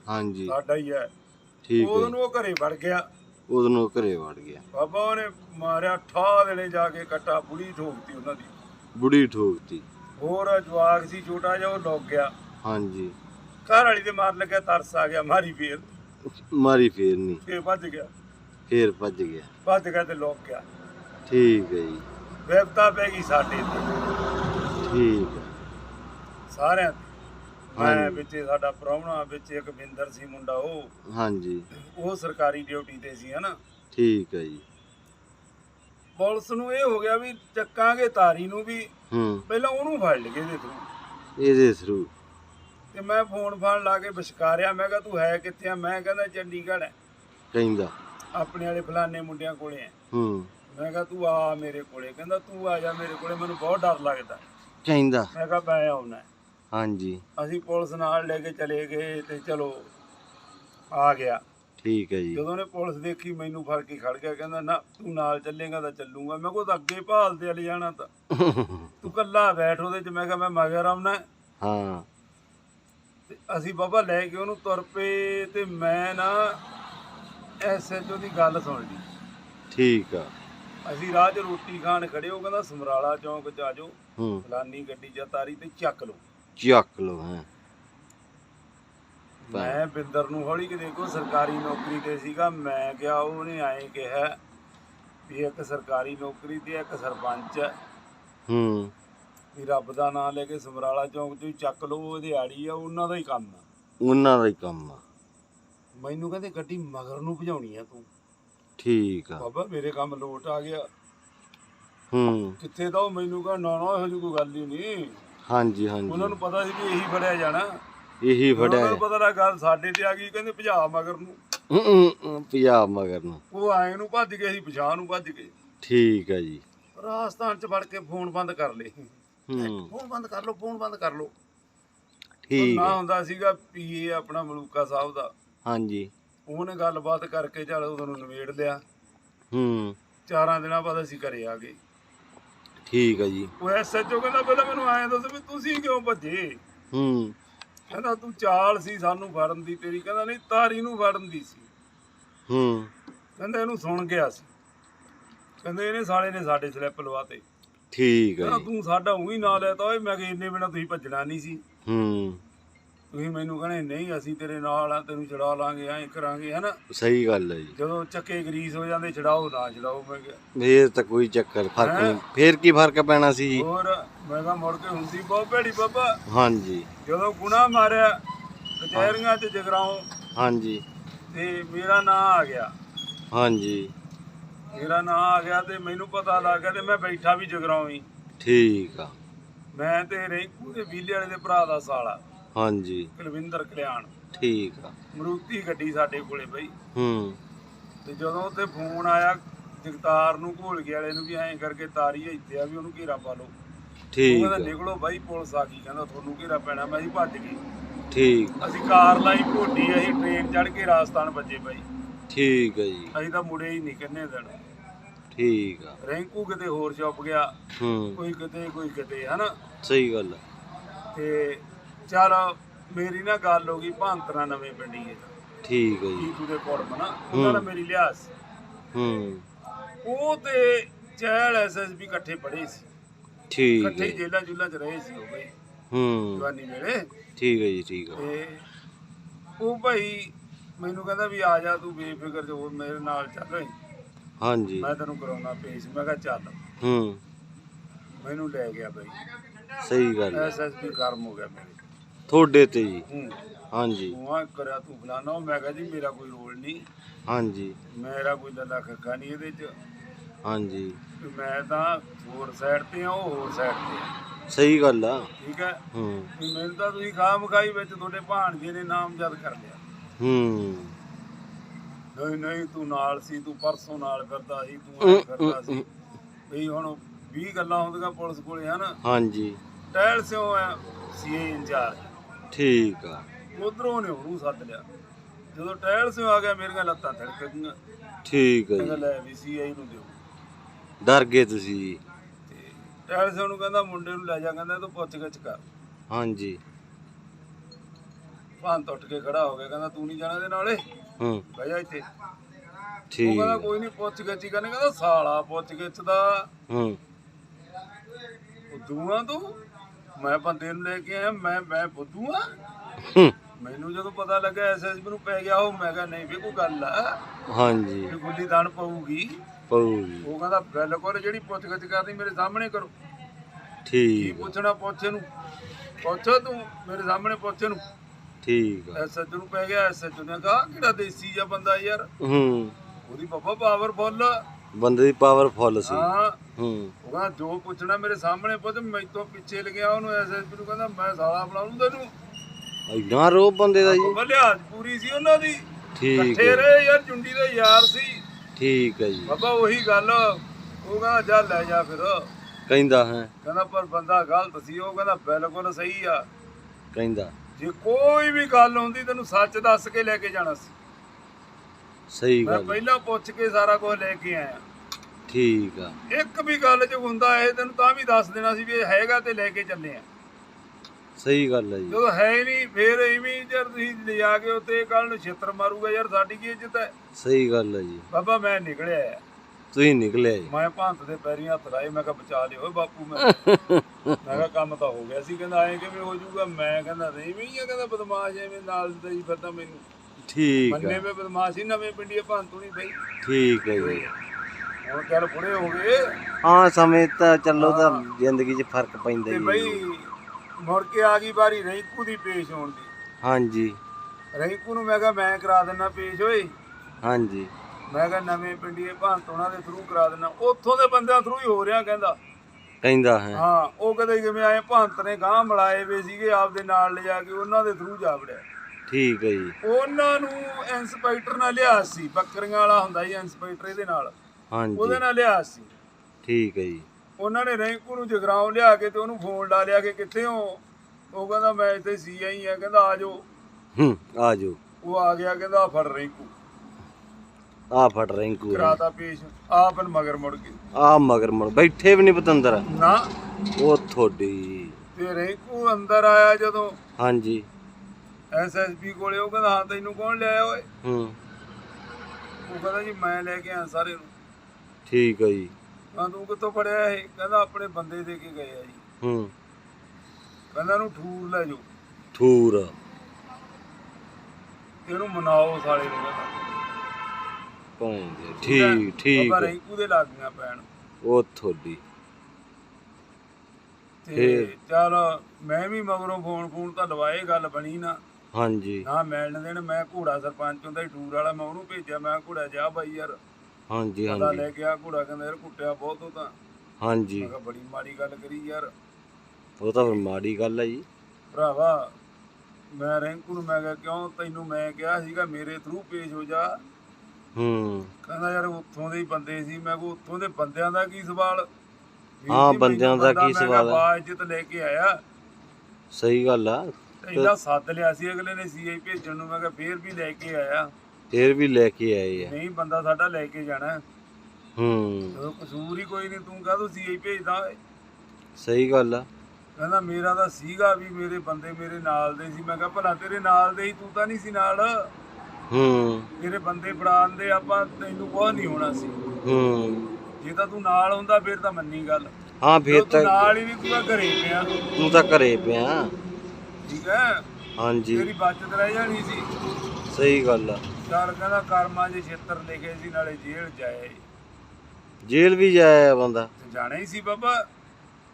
ਹਾਂਜੀ। ਸਾਡਾ ਹੀ ਹੈ। ਠੀਕ ਹੈ ਉਦੋਂ ਨੂੰ ਉਹ ਘਰੇ ਵੜ ਗਿਆ। ਉਦੋਂ ਨੂੰ ਘਰੇ ਵੜ ਗਿਆ। ਬਾਬਾ ਉਹਨੇ ਮਾਰਿਆ ਠਾ ਦੇਲੇ ਜਾ ਕੇ ਕੱਟਾ ਬੁੜੀ ਠੋਕਤੀ ਉਹਨਾਂ ਦੀ। ਬੁੜੀ ਠੋਕਤੀ। ਹੋਰ ਜਵਾਕ ਸੀ ਛੋਟਾ ਜਿਹਾ ਉਹ ਲੁੱਕ ਗਿਆ। ਹਾਂਜੀ। ਘਰ ਵਾਲੀ ਦੇ ਮਾਰ ਲੱਗਿਆ ਤਰਸ ਆ ਗਿਆ ਮਾਰੀ ਫੇਰ। ਮਾਰੀ ਫੇਰ ਨਹੀਂ ਫੇਰ ਭੱਜ ਗਿਆ। ਫੇਰ ਭੱਜ ਗਿਆ। ਭੱਜ ਗਿਆ ਤੇ ਲੁੱਕ ਗਿਆ। ਠੀਕ ਹੈ ਜੀ। ਵਿਵਤਾ ਪੈ ਗਈ ਸਾਡੇ ਤੇ। ਠੀਕ ਹੈ। ਸਾਰਿਆਂ ਤੇ। ਮੈਂ। ਵਿੱਚ ਸਾਡਾ ਪ੍ਰਾਹੁਣਾ ਵਿੱਚ ਇੱਕ ਬਿੰਦਰ ਸੀ ਮੁੰਡਾ ਉਹ। ਹਾਂਜੀ। ਉਹ ਸਰਕਾਰੀ ਡਿਊਟੀ ਤੇ ਸੀ ਹਨਾ? ਠੀਕ ਹੈ ਜੀ। ਪੁਲਿਸ ਨੂੰ ਇਹ ਹੋ ਗਿਆ ਵੀ ਚੱਕਾਂਗੇ ਤਾਰੀ ਨੂੰ ਵੀ ਹੂੰ। ਪਹਿਲਾਂ ਉਹਨੂੰ ਫੜ ਲਈਏ ਇਹਦੇ ਥਰੂ ਇਹਦੇ ਥਰੂ ਤੇ ਮੈਂ ਫੋਨ ਫਾਨ ਲਾ ਕੇ ਵਿਸ਼ਕਾਰਿਆ ਮੈਂ ਕਿਹਾ ਤੂੰ ਹੈ ਕਿੱਥੇ ਆ? ਮੈਂ ਕਹਿੰਦਾ ਚੰਡੀਗੜ੍ਹ ਹੈ। ਕਹਿੰਦਾ। ਆਪਣੇ ਵਾਲੇ ਫਲਾਣੇ ਮੁੰਡਿਆਂ ਕੋਲੇ ਹੈ। ਹੂੰ। ਮੈਂ ਕਿਹਾ ਤੂੰ ਆ ਮੇਰੇ ਕੋਲੇ। ਕਹਿੰਦਾ ਤੂੰ ਆ ਜਾ ਮੇਰੇ ਕੋਲੇ ਮੈਨੂੰ ਬਹੁਤ ਡਰ ਲੱਗਦਾ। ਕਹਿੰਦਾ। ਮੈਂ ਕਿਹਾ ਮੈਂ ਆਉਣਾ। ਹਾਂਜੀ। ਅਸੀਂ ਪੁਲਿਸ ਨਾਲ ਲੈ ਕੇ ਚਲੇ ਗਏ ਤੇ ਚਲੋ ਆ ਗਿਆ। ਠੀਕ ਹੈ ਜੀ। ਜਦੋਂ ਨੇ ਪੁਲਿਸ ਦੇਖੀ ਮੈਨੂੰ ਫੜ ਕੇ ਖੜ ਗਿਆ। ਕਹਿੰਦਾ ਨਾ ਤੂੰ ਨਾਲ ਚੱਲੇਗਾ ਤਾਂ ਚੱਲੂਗਾ। ਮੈਂ ਤਾਂ ਅੱਗੇ ਭਾਲ ਤੇ ਲੈ ਜਾਣਾ ਤਾਂ। ਤੂੰ ਕੱਲਾ ਬੈਠ ਉਹਦੇ ਚ। ਮੈਂ ਕਿਹਾ ਮੈਂ ਮਗਰ ਆਉਣਾ ਹਾਂ। ਤੇ ਅਸੀਂ ਬਾਬਾ ਲੈ ਕੇ ਉਹਨੂੰ ਤੁਰ ਪਏ ਤੇ ਮੈਂ ਨਾ ਐਸਐਚਓ ਦੀ ਗੱਲ ਸੁਣ ਲਈ। ਠੀਕ ਆ। ਅਸੀਂ ਰਾਹ 'ਚ ਰੋਟੀ ਖਾਣ ਖੜੇ ਉਹ ਕਹਿੰਦਾ ਸਮਰਾਲਾ ਚੌਂਕ 'ਚ ਆ ਜਾਓ। ਹੂੰ। ਫਲਾਨੀ ਗੱਡੀ ਜਾਂ ਤਾਰੀ ਤੇ ਚੱਕ ਲਓ। ਚੱਕ ਲੋ ਹੈ। ਮੈਂ ਬਿੰਦਰ ਨੂੰ ਹੌਲੀ ਕਿ ਦੇਖੋ ਸਰਕਾਰੀ ਨੌਕਰੀ ਤੇ ਸੀਗਾ। ਮੈਂ ਕਿਹਾ ਉਹਨੇ ਐਂ ਕਿਹਾ ਵੀ ਇੱਕ ਸਰਕਾਰੀ ਨੌਕਰੀ ਤੇ ਇੱਕ ਸਰਪੰਚ ਹੈ। ਹੂੰ। ਵੀ ਰੱਬ ਦਾ ਨਾਮ ਲੈ ਕੇ ਸਮਰਾਲਾ ਚੌਂਕ ਤੋਂ ਚੱਕ ਲਓ ਉਹ ਦਿਹਾੜੀ ਆ ਉਹਨਾਂ ਦਾ ਹੀ ਕੰਮ ਆ। ਉਹਨਾਂ ਦਾ ਹੀ ਕੰਮ ਆ। ਮੈਨੂੰ ਕਹਿੰਦੇ ਗੱਡੀ ਮਗਰ ਨੂੰ ਭਜਾਉਣੀ ਆ ਤੂੰ। ਠੀਕ ਆ। ਬਾਬਾ ਮੇਰੇ ਕੰਮ ਲੋਟ ਆ ਗਿਆ। ਹੂੰ। ਕਿੱਥੇ ਉਹ? ਮੈਨੂੰ ਕਹਾਂ ਨਾ ਨਾ ਇਹੋ ਜਿਹੀ ਕੋਈ ਗੱਲ ਹੀ ਨਹੀਂ। ਹਾਂਜੀ ਉਹਨਾਂ ਹਾਂਜੀ ਨੂੰ ਪਤਾ ਸੀ ਵੀ ਇਹੀ ਫੜਿਆ ਜਾਣਾ। ਇਹੀ ਉਹਨਾਂ ਫੜਿਆ ਨੂੰ ਪਤਾ ਲੱਗਾ ਗੱਲ ਸਾਡੇ ਤੇ ਆ ਗਈ ਕਹਿੰਦੇ ਭਜਾ ਮਗਰ ਨੂੰ। ਪੰਜਾਬ ਮਗਰ ਨੂੰ। ਉਹ ਆਏ ਨੂੰ ਭੱਜ ਗਏ ਸੀ ਪਛਾਣ ਨੂੰ ਭੱਜ ਗਏ। ਠੀਕ ਆ ਜੀ। ਰਾਜਸਥਾਨ ਚ ਵੜ ਕੇ ਫੋਨ ਬੰਦ ਕਰ ਲਏ। ਹੂੰ। ਫੋਨ ਬੰਦ ਕਰ ਲਓ ਫੋਨ ਬੰਦ ਕਰ ਲਓ। ਠੀਕ ਨਾ ਹੁੰਦਾ ਸੀਗਾ ਪੀਏ ਆਪਣਾ ਮਲੂਕਾ ਸਾਹਿਬ ਦਾ। ਹਾਂਜੀ। ਉਹਨੇ ਗੱਲਬਾਤ ਕਰਕੇ ਚੱਲ ਉਹਨਾਂ ਨਿਬੇੜ ਲਿਆ। ਹੂੰ। ਚਾਰਾਂ ਦਿਨਾਂ ਬਾਅਦ ਅਸੀਂ ਘਰੇ ਆ ਗਏ। ਠੀਕ ਆ ਜੀ। ਉਹ ਐਸਐਚਓ ਕਹਿੰਦਾ ਪਹਿਲਾਂ ਮੈਨੂੰ ਆਏ ਦੱਸ ਵੀ ਤੁਸੀਂ ਕਿਉਂ ਭੱਜੇ? ਹੂੰ। ਕਹਿੰਦਾ ਤੂੰ ਚਾਲ ਸੀ ਸਾਨੂੰ ਫੜਨ ਦੀ ਤੇਰੀ। ਕਹਿੰਦਾ ਨਹੀਂ ਤਾਰੀ ਨੂੰ ਫੜਨ ਦੀ ਸੀ। ਹੂੰ। ਕਹਿੰਦਾ ਇਹਨੂੰ ਸੁਣ ਗਿਆ ਸੀ। ਕਹਿੰਦੇ ਇਹਨੇ ਸਾਲੇ ਨੇ ਸਾਡੇ ਸਲਿੱਪ ਲਵਾਤੇ। ਠੀਕ ਆ ਕਹਿੰਦਾ ਜੀ। ਤੂੰ ਸਾਡਾ ਉਹੀ ਨਾਂ ਲੈਤਾ ਓਏ। ਮੈਂ ਕਿ ਇੰਨੇ ਬਿਨਾ ਤੁਸੀਂ ਭੱਜਣਾ ਨਹੀਂ ਸੀ। ਹੂੰ। ਤੁਸੀਂ ਮੈਨੂੰ ਕਹਿੰਦੇ ਨਹੀਂ ਅਸੀਂ ਤੇਰੇ ਨਾਲ ਆ ਤੈਨੂੰ ਛਡਾ ਲਾਂਗੇ ਐਂ ਕਰਾਂਗੇ ਹਨਾ? ਸਹੀ ਗੱਲ ਹੈ ਜੀ। ਜਦੋਂ ਚੱਕੇ ਗਰੀਸ ਹੋ ਜਾਂਦੇ ਛਡਾਓ ਨਾ ਛਡਾਓ ਮੈਂ ਕਿਹਾ। ਫੇਰ ਤਾਂ ਕੋਈ ਚੱਕਰ ਫ਼ਰਕ ਨਹੀਂ। ਫੇਰ ਕੀ ਫ਼ਰਕ ਪੈਣਾ ਸੀ ਜੀ? ਹੋਰ ਮੈਂ ਕਿਹਾ ਮੁੜ ਕੇ ਹੁੰਦੀ ਬਹੁਤ ਭੈੜੀ ਬਾਬਾ। ਹਾਂਜੀ। ਜਦੋਂ ਗੁਨਾਹ ਮਾਰਿਆ ਕਚਹਿਰੀਆਂ 'ਚ ਜਗਰਾਉਂ ਹਾਂਜੀ। ਤੇ ਮੇਰਾ ਨਾਂ ਆ ਗਿਆ। ਹਾਂਜੀ। ਮੇਰਾ ਨਾਂ ਆ ਗਿਆ ਤੇ ਮੈਨੂੰ ਪਤਾ ਲੱਗ ਗਿਆ ਤੇ ਮੈਂ ਬੈਠਾ ਵੀ ਜਗਰਾਉਂ ਹੀ। ਠੀਕ ਆ। ਮੈਂ ਤੇ ਰੈਂਕੂ ਦੇ ਵੀਲੇ ਵਾਲੇ ਦੇ ਭਰਾ ਦਾ ਸਾਲਾ। ਹਾਂਜੀ। ਕੁਲਵਿੰਦਰ ਕਲਿਆਣ। ਠੀਕ ਆ। ਮਰੂਤੀ ਗੱਡੀ ਸਾਡੇ ਕੋਲੇ ਬਈ। ਹੂੰ। ਤੇ ਜਦੋਂ ਉੱਥੇ ਫੋਨ ਆਇਆ ਜਗਤਾਰ ਨੂੰ ਘੋਲਗੇ ਵਾਲੇ ਨੂੰ ਵੀ ਐਂ ਕਰਕੇ ਤਾਰੀ ਇੱਥੇ ਆ ਵੀ ਉਹਨੂੰ ਘੇਰਾ ਪਾ ਲਓ। ਉਹ ਠੀਕ ਕਹਿੰਦਾ ਆ। ਨਿਕਲੋ ਬਾਈ ਪੁਲਿਸ ਆ ਗਈ। ਕਹਿੰਦਾ ਤੁਹਾਨੂੰ ਘੇਰਾ ਪੈਣਾ ਮੈਂ ਜੀ ਭੱਜ ਗਈ। ਠੀਕ। ਅਸੀਂ ਕਾਰ ਲਾਈ ਭੋਡੀ ਅਸੀਂ ਟ੍ਰੇਨ ਚੜ ਕੇ ਰਾਜਸਥਾਨ ਭੱਜੇ ਬਾਈ। ਠੀਕ ਆ ਜੀ। ਅਸੀਂ ਤਾਂ ਮੁੜੇ ਹੀ ਨਹੀਂ ਕਿੰਨੇ ਦਿਨ। ਠੀਕ ਆ। ਰੈਂਕੂ ਕਿਤੇ ਹੋਰ ਛੁਪ ਗਿਆ। ਹੂੰ। ਕੋਈ ਕਿਤੇ ਕੋਈ ਕਿਤੇ ਹਨਾ? ਸਹੀ ਗੱਲ ਤੇ ਚੱਲ ਮੇਰੀ ਨਾ ਗੱਲ ਹੋ ਗਈ ਭਾਂਤਰਾ ਨਵੇਂ ਪਿੰਡੀ ਹੈ ਠੀਕ ਆ ਜੀ। ਕੀ ਤੂੰ ਦੇ ਕੋਲ ਬਣਾ ਉਹਨਾਂ ਨਾਲ ਮੇਰੀ ਲਿਆਸ ਹੂੰ। ਉਹ ਤੇ ਚਹਿਲ ਐਸਐਸਬੀ ਇਕੱਠੇ ਪੜੇ ਸੀ। ਠੀਕ ਇਕੱਠੇ ਹੀ। ਜੇਲਾਂ ਜੁਲਾਂ ਚ ਰਹੇ ਸੀ ਉਹ ਬਈ। ਹੂੰ। ਜਵਾਨੀ ਵੇਲੇ। ਠੀਕ ਆ ਜੀ ਠੀਕ ਆ ਤੇ ਉਹ ਭਾਈ ਮੈਨੂੰ ਕਹਿੰਦਾ ਵੀ ਆ ਜਾ ਤੂੰ ਬੇਫਿਕਰ ਜੋ ਮੇਰੇ ਨਾਲ ਚੱਲ ਹਾਂਜੀ। ਮੈਂ ਤੈਨੂੰ ਕਰਾਉਣਾ ਪੇਸ਼। ਮੈਂ ਕਿਹਾ ਚੱਲ। ਹੂੰ। ਮੈਨੂੰ ਲੈ ਗਿਆ ਬਈ। ਸਹੀ ਗੱਲ ਆ। ਐਸਐਸਬੀ ਗਰਮ ਹੋ ਗਿਆ ਮੇਰੇ ਤੁਹਾਡੇ ਤੇ ਜੀ। ਹੂੰ। ਹਾਂਜੀ। ਆ ਕਰਿਆ ਤੂੰ ਫਲਾਣਾ ਉਹ ਮੈਂ ਕਿਹਾ ਜੀ ਮੇਰਾ ਕੋਈ ਰੋਲ ਨਹੀਂ। ਹਾਂਜੀ। ਮੇਰਾ ਕੋਈ ਲੱਲਾ ਖੱਕਾ ਨਹੀਂ ਇਹਦੇ ਚ। ਹਾਂਜੀ। ਵੀ ਮੈਂ ਤਾਂ ਹੋਰ ਸਾਈਡ ਤੇ ਆ ਉਹ ਹੋਰ ਸਾਈਡ ਤੇ ਆ। ਸਹੀ ਗੱਲ ਆ। ਠੀਕ ਹੈ ਹੂੰ। ਵੀ ਮੈਨੂੰ ਤਾਂ ਤੁਸੀਂ ਖਾਮ ਖਾਈ ਵਿੱਚ ਤੁਹਾਡੇ ਭਾਣਜੇ ਨੇ ਨਾਮਜ਼ਦ ਕਰ ਲਿਆ। ਹੂੰ। ਨਹੀਂ ਨਹੀਂ ਤੂੰ ਨਾਲ ਸੀ ਤੂੰ ਪਰਸੋਂ ਨਾਲ ਫਿਰਦਾ ਸੀ ਤੂੰ ਐਂ ਫਿਰਦਾ ਸੀ। ਵੀ ਹੁਣ 20 ਗੱਲਾਂ ਹੁੰਦੀਆਂ ਪੁਲਿਸ ਕੋਲੇ ਹਨ? ਹਾਂਜੀ। ਟਹਿਲ ਸਿਓ ਆ ਸੀਏ ਇੰਚਾਰਜ। ਠੀਕ ਆ। ਉਧਰੋਂ ਨੇ ਉਹਨੂੰ ਸੱਦ ਲਿਆ। ਜਦੋਂ ਟਹਿਲ ਸਿਓ ਆ ਗਿਆ ਮੇਰੀਆਂ ਲੱਤਾਂ ਥੜਕ ਗਈਆਂ। ਠੀਕ ਆ ਕਹਿੰਦਾ ਜੀ ਲੈ ਵੀ ਸੀਆਈ ਨੂੰ ਦਿਓ। ਡਰ ਗਏ ਤੁਸੀਂ। ਤੇ ਟਹਿਲ ਸਿਓ ਨੂੰ ਕਹਿੰਦਾ ਮੁੰਡੇ ਨੂੰ ਲੈ ਜਾ ਕਹਿੰਦਾ ਤੂੰ ਪੁੱਛ ਗਿੱਛ ਕਰ। ਹਾਂਜੀ। ਭਾਂ ਟੁੱਟ ਕੇ ਖੜਾ ਹੋ ਗਿਆ ਕਹਿੰਦਾ ਤੂੰ ਨਹੀਂ ਜਾਣਾ ਇਹਦੇ ਨਾਲੇ? ਹੂੰ। ਬਹਿ ਜਾ ਇੱਥੇ। ਉਹ ਠੀਕ। ਕਹਿੰਦਾ। ਕੋਈ ਨਹੀਂ ਪੁੱਛ ਗਿੱਛ ਹੀ ਕਰਨੇ। ਕਹਿੰਦਾ ਸਾਲਾ ਪੁੱਛ ਗਿੱਛ ਦਾ। ਹੂੰ। ਬੁੱਧੂ ਆ ਤੂੰ? ਮੈਂ ਬੰਦੇ ਨੂੰ ਲੈ ਕੇ ਆਇਆ ਮੈਂ ਮੈਂ ਬੁੱਧੂ ਆ। ਹੂੰ, ਮੈਨੂੰ ਜਦੋਂ ਪਤਾ ਲੱਗਾ ਐਸਐਸਬੀ ਨੂੰ ਪੈ ਗਿਆ ਉਹ ਮੈਂ ਕਿਹਾ ਨਹੀਂ ਵੀ ਕੋਈ ਗੱਲ ਆ। ਹਾਂਜੀ। ਵੀ ਗੁੱਲੀ ਦਾਣ ਪਊਗੀ। ਪਊ ਜੀ ਉਹ ਕਹਿੰਦਾ ਬਿਲਕੁਲ ਜਿਹੜੀ ਪੁੱਛ ਗਿੱਛ ਕਰਨੀ ਮੇਰੇ ਸਾਹਮਣੇ ਕਰੋ। ਕੀ ਠੀਕ ਆ, ਪੁੱਛਣਾ ਪੁੱਛ ਇਹਨੂੰ? ਪੁੱਛ ਤੂੰ ਮੇਰੇ ਸਾਹਮਣੇ ਪੁੱਛ ਇਹਨੂੰ। ਠੀਕ ਆ। ਐਸਐਚ ਨੂੰ ਪੈ ਗਿਆ ਐਸਐਚ ਨੇ ਕਹਾ ਕਿਹੜਾ ਦੇਸੀ ਜਿਹਾ ਬੰਦਾ ਯਾਰ। ਹੂੰ। ਉਹਦੀ ਬਾਬਾ ਪਾਵਰਫੁੱਲ ਬੰਦੇ ਦੀ ਪਾਵਰ ਫੁੱਲ ਸੀ। ਹਾਂ। ਹੂੰ। ਉਹ ਕਹਿੰਦਾ ਜੋ ਪੁੱਛਣਾ ਮੇਰੇ ਸਾਹਮਣੇ ਪੁੱਛ ਮੈਂ ਤੋਂ ਪਿੱਛੇ ਲੱਗਿਆ ਉਹਨੂੰ ਐਸਐਚ ਨੂੰ ਕਹਿੰਦਾ ਮੈਂ ਸਾਲਾ ਬਣਾਉਂ ਤੈਨੂੰ। ਇੰਨਾ ਰੋਬ ਬੰਦੇ ਦਾ ਜੀ। ਲਿਹਾਜ਼ ਪੂਰੀ ਸੀ ਉਹਨਾਂ ਦੀ। ਠੀਕ ਇਕੱਠੇ ਹੈ ਰਹੇ ਯਾਰ ਚੁੰਡੀ ਦੇ ਯਾਰ ਸੀ। ਠੀਕ ਹੈ ਜੀ। ਬਾਬਾ ਉਹੀ ਗੱਲ। ਉਹ ਕਹਿੰਦਾ ਜਾ ਲੈ ਜਾ ਫਿਰ। ਕਹਿੰਦਾ ਹੈ। ਕਹਿੰਦਾ ਪਰ ਬੰਦਾ ਗਲਤ ਸੀ। ਉਹ ਕਹਿੰਦਾ ਬਿਲਕੁਲ ਸਹੀ ਆ। ਕਹਿੰਦਾ। ਜੇ ਕੋਈ ਵੀ ਗੱਲ ਹੁੰਦੀ ਤੈਨੂੰ ਸੱਚ ਦੱਸ ਕੇ ਲੈ ਕੇ ਜਾਣਾ ਸੀ। ਸਹੀ ਮੈਂ ਗੱਲ ਪਹਿਲਾਂ ਪੁੱਛ ਕੇ ਸਾਰਾ ਕੁਝ ਲੈ ਕੇ ਆਇਆ। ਠੀਕ ਆ। ਇੱਕ ਵੀ ਗੱਲ ਚ ਹੁੰਦਾ ਇਹ ਤੈਨੂੰ ਤਾਂ ਵੀ ਦੱਸ ਦੇਣਾ ਸੀ ਵੀ ਇਹ ਹੈਗਾ ਤੇ ਲੈ ਕੇ ਚੱਲੇ ਆ। ਸਹੀ ਗੱਲ ਹੈ ਜੀ। ਜਦੋਂ ਹੈ ਹੀ ਨਹੀਂ ਫੇਰ ਐਵੇਂ ਜਦ ਤੁਸੀਂ ਲਿਜਾ ਕੇ ਉੱਤੇ ਕੱਲ ਨੂੰ ਛਿੱਤਰ ਮਾਰੂਗਾ ਯਾਰ ਸਾਡੀ ਕੀ ਇੱਜ਼ਤ ਹੈ? ਸਹੀ ਗੱਲ ਹੈ ਜੀ। ਬਾਬਾ ਮੈਂ ਨਿਕਲਿਆ ਆ। ਤੁਸੀਂ ਨਿਕਲਿਆ ਜੀ। ਮੈਂ ਭੰਤ ਦੇ ਪੈਰੀਂ ਹੱਥ ਲਾਏ ਮੈਂ ਕਿਹਾ ਬਚਾ ਲਿਓ ਓਏ ਬਾਪੂ ਮੈਂ। ਮੈਂ ਕਿਹਾ ਕੰਮ ਤਾਂ ਹੋ ਗਿਆ ਸੀ। ਕਹਿੰਦਾ ਐਂ ਕਿਵੇਂ ਹੋ ਜਾਊਗਾ? ਮੈਂ ਕਹਿੰਦਾ ਨਹੀਂ ਵੀ ਆ। ਕਹਿੰਦਾ ਬਦਮਾਸ਼ ਐਵੇਂ ਨਾਲ ਦਾ ਹੀ ਫਿਰਦਾ ਮੈਨੂੰ। ਆ। ਵੇ ਬਦਮਾਸ਼ ਹੀ ਨਵੇਂ ਪਿੰਡੀ ਭੰਤੂ ਨਹੀਂ ਬਈ। ਠੀਕ ਹੈ ਜੀ। ਹੁਣ ਚੱਲ ਬੁੜੇ ਹੋ ਗਏ। ਹਾਂ ਸਮੇਂ ਤਾਂ ਚੱਲੋ ਤਾਂ ਜ਼ਿੰਦਗੀ 'ਚ ਫ਼ਰਕ ਪੈਂਦਾ ਤੇ ਹੀ ਹੈ ਬਈ ਮੁੜ ਕੇ ਆ ਗਈ ਵਾਰੀ ਰੈਂਕੂ ਦੀ ਪੇਸ਼ ਹੋਣ ਦੀ। ਹਾਂਜੀ। ਰੈਂਕੂ ਨੂੰ ਮੈਂ ਕਿਹਾ ਮੈਂ ਕਰਾ ਦਿੰਦਾ ਪੇਸ਼ ਓਏ। ਹਾਂਜੀ। ਮੈਂ ਕਿਹਾ ਨਵੇਂ ਪਿੰਡੀਏ ਉਹਨਾਂ ਦੇ ਥਰੂ ਕਰਾ ਦਿੰਦਾ ਉੱਥੋਂ ਦੇ ਬੰਦਿਆਂ ਥਰੂ ਹੀ ਹੋ ਰਿਹਾ ਕਹਿੰਦਾ। ਕਹਿੰਦਾ ਹੈ। ਹਾਂ ਉਹ ਕਦੇ ਕਿਵੇਂ ਆਏ ਭਾਂਤ ਨੇ ਗਾਂ ਮਿਲਾਏ ਵੇ ਸੀਗੇ ਆਪਦੇ ਨਾਲ ਲਿਜਾ ਕੇ ਉਹਨਾਂ ਦੇ ਥਰੂ ਜਾ ਵੜਿਆ। ਠੀਕ ਹੈ ਜੀ। ਉਹਨਾਂ ਨੂੰ ਇੰਸਪੈਕਟਰ ਨਾਲ ਲਿਆ ਸੀ ਬੱਕਰੀਆਂ ਵਾਲਾ ਹੁੰਦਾ ਸੀ ਇੰਸਪੈਕਟਰ ਇਹਦੇ ਨਾਲ। ਹਾਂਜੀ। ਉਹਦੇ ਨਾਲ ਲਿਆ ਸੀ। ਠੀਕ ਹੈ ਜੀ। ਉਹਨਾਂ ਨੇ ਰੈਂਕੂ ਨੂੰ ਜਗਰਾਉਂ ਲਿਆ ਕੇ ਤੇ ਉਹਨੂੰ ਫੋਨ ਲਾ ਲਿਆ ਕਿ ਕਿੱਥੇ ਹੋ? ਉਹ ਕਹਿੰਦਾ ਮੈਂ ਇੱਥੇ ਸੀ ਆਈ ਆ ਕਹਿੰਦਾ ਆ ਜਾਓ। ਹੂੰ ਆ ਜਾਓ। ਉਹ ਆ ਗਿਆ ਕਹਿੰਦਾ ਫੜ ਰੈਂਕੂ। ਆ ਫੜ ਰਿੰਕੂ। ਕਰਾਤਾ ਪੇਸ਼। ਆਪਨ ਮਗਰ ਮੁੜ ਕੇ। ਆ ਮਗਰ ਮੁੜ ਬੈਠੇ ਵੀ ਨਹੀਂ ਪਤੰਦਰ। ਨਾ। ਉਹ ਥੋੜੀ ਤੇ ਰੈਂਕੂ ਅੰਦਰ ਆਇਆ ਜਦੋਂ ਹਾਂਜੀ। ਐਸਐਸਪੀ ਕੋਲੇ ਉਹ ਕਹਿੰਦਾ ਹਾਂ ਤੈਨੂੰ ਕੌਣ ਲਿਆਇਆ ਓਏ? ਹੂੰ। ਉਹ ਕਹਿੰਦਾ ਜੀ ਮੈਂ ਲੈ ਕੇ ਆਇਆ ਸਾਰੇ ਨੂੰ। ਠੀਕ ਹੈ ਜੀ। ਹਾਂ ਤੂੰ ਕਿੱਥੋਂ ਫੜਿਆ ਇਹ? ਕਹਿੰਦਾ ਆਪਣੇ ਬੰਦੇ ਦੇ ਕੇ ਗਏ ਆ ਜੀ। ਹੂੰ। ਕਹਿੰਦਾ ਇਹਨੂੰ ਠੂਰ ਲੈ ਜਾਓ। ਠੂਰ। ਇਹਨੂੰ ਮਨਾਓ ਸਾਲੇ ਨੂੰ ਕਹਿੰਦਾ। ਭਾਂਦੇ ਠੀਕ ਠੀਕ ਬਾਬਾ ਰੈਂਕੂ ਦੇ ਲੱਗ ਗਈਆਂ ਪੈਣ ਉਹ ਥੋੜੀ ਤੇ? ਚੱਲ ਮੈਂ ਵੀ ਮਗਰੋਂ ਫੋਨ ਫੋਨ ਤਾਂ ਲਵਾਏ ਗੱਲ ਬਣੀ ਨਾ। ਹਾਂਜੀ। ਨਾ ਮਿਲਣ ਦੇਣ ਮੈਂ ਘੋੜਾ ਸਰਪੰਚ ਹੁੰਦਾ ਹੀ ਟੂਰ ਵਾਲਾ ਮੈਂ ਉਹਨੂੰ ਭੇਜਿਆ ਮੈਂ ਕਿਹਾ, ਘੋੜਾ ਜਾ ਬਾਈ ਯਾਰ। ਹਾਂਜੀ ਪਤਾ ਹਾਂਜੀ। ਲੈ ਕੇ ਆ ਘੋੜਾ ਕਹਿੰਦਾ ਯਾਰ ਕੁੱਟਿਆ ਬਹੁਤ ਉਹ ਤਾਂ। ਹਾਂਜੀ। ਮੈਂ ਕਿਹਾ ਬੜੀ ਮਾੜੀ ਗੱਲ ਕਰੀ ਯਾਰ। ਉਹ ਤਾਂ ਫਿਰ ਮਾੜੀ ਗੱਲ ਹੈ ਜੀ। ਭਰਾਵਾ ਮੈਂ ਰੈਂਕੂ ਨੂੰ ਮੈਂ ਕਿਹਾ ਕਿਉਂ ਤੈਨੂੰ ਮੈਂ ਕਿਹਾ ਸੀਗਾ ਮੇਰੇ ਥਰੂ ਪੇਸ਼ ਹੋ ਜਾ। ਹੂੰ। ਕਹਿੰਦਾ ਯਾਰ ਉੱਥੋਂ ਦੇ ਹੀ ਬੰਦੇ ਸੀ ਮੈਂ ਕਿਹਾ ਉੱਥੋਂ ਦੇ ਬੰਦਿਆਂ ਦਾ ਕੀ ਸਵਾਲ? ਵੀਰ ਹਾਂ, ਜੀ, ਬੰਦਿਆਂ ਦਾ ਬੰਦਾ ਕੀ ਮੈਂ ਕਿਹਾ ਸਵਾਲ ਹੈ? ਬਾਇਜ਼ਤ ਲੈ ਕੇ ਆਇਆ। ਸਹੀ ਗੱਲ ਆ। ਇਹਦਾ ਸੱਦ ਲਿਆ ਸੀ ਅਗਲੇ ਨੇ ਸੀਆਈ ਭੇਜਣ ਨੂੰ ਮੈਂ ਕਿਹਾ ਫੇਰ ਵੀ ਲੈ ਕੇ ਆਇਆ। ਫੇਰ ਵੀ ਲੈ ਕੇ ਆਏ ਆ। ਨਹੀਂ ਬੰਦਾ ਸਾਡਾ ਲੈ ਕੇ ਜਾਣਾ। ਹੈ। ਜਦੋਂ ਕਸੂਰ ਹੀ ਕੋਈ ਨਹੀਂ ਤੂੰ ਕਾਹਦੋਂ ਸੀਆਈ ਭੇਜਦਾ? ਸਹੀ ਗੱਲ ਆ। ਕਹਿੰਦਾ ਮੇਰਾ ਤਾਂ ਸੀਗਾ ਵੀ ਮੇਰੇ ਬੰਦੇ ਮੇਰੇ ਨਾਲ ਦੇ ਸੀ। ਮੈਂ ਕਿਹਾ ਭਲਾ ਤੇਰੇ ਨਾਲ ਦੇ ਹੀ ਤੂੰ ਤਾਂ ਨਹੀਂ ਸੀ ਨਾਲ। ਹੂੰ। ਤੇਰੇ ਬੰਦੇ ਫੜਾਉਂਦੇ ਆਪਾਂ ਤੈਨੂੰ ਕੁਝ ਨਹੀਂ ਹੋਣਾ ਸੀ। ਹੂੰ। ਜੇ ਤਾਂ ਤੂੰ ਨਾਲ ਹੁੰਦਾ ਫਿਰ ਤਾਂ ਮੰਨੀ ਗੱਲ। ਹਾਂ ਫੇਰ ਤਾਂ ਨਾਲ ਹੀ ਨਹੀਂ ਤੂੰ ਤਾਂ ਘਰੇ ਪਿਆ। ਤੂੰ ਤਾਂ ਘਰੇ ਪਿਆ। ਠੀਕ ਹੈ? ਹਾਂਜੀ। ਤੇਰੀ ਬਚਤ ਰਹਿ ਜਾਣੀ ਸੀ। ਸਹੀ ਗੱਲ ਆ। ਚੱਲ ਕਹਿੰਦਾ ਕਰਮਾਂ 'ਚ ਛੇਤਰ ਲਿਖੇ ਸੀ ਨਾਲੇ ਜੇਲ੍ਹ ਜਾਏ ਜੇਲ੍ਹ ਵੀ ਜਾਇਆ ਬੰਦਾ। ਜਾਣਾ ਹੀ ਸੀ ਬਾਬਾ।